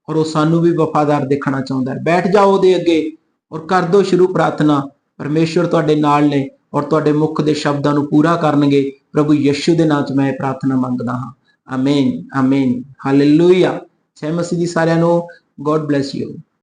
ਔਰ ਉਹ ਸਾਨੂੰ ਵੀ ਵਫਾਦਾਰ ਦੇਖਣਾ ਚਾਹੁੰਦਾ ਹੈ। ਬੈਠ ਜਾਓ ਉਹਦੇ ਅੱਗੇ ਔਰ ਕਰ ਦਿਓ ਸ਼ੁਰੂ ਪ੍ਰਾਰਥਨਾ। ਪਰਮੇਸ਼ਵਰ ਤੁਹਾਡੇ ਨਾਲ ਨੇ ਔਰ ਤੁਹਾਡੇ ਮੁਖ ਦੇ ਸ਼ਬਦਾਂ ਨੂੰ ਪੂਰਾ ਕਰਨਗੇ। ਪ੍ਰਭੂ ਯਿਸੂ ਦੇ ਨਾਮ 'ਚ ਮੈਂ ਇਹ ਪ੍ਰਾਰਥਨਾ ਮੰਗਦਾ ਹਾਂ। ਆਮੀਨ ਆਮੀਨ ਹਾਲੇਲੂਇਆ ਜੈ ਮਸੀਹ ਜੀ ਸਾਰਿਆਂ ਨੂੰ। God bless you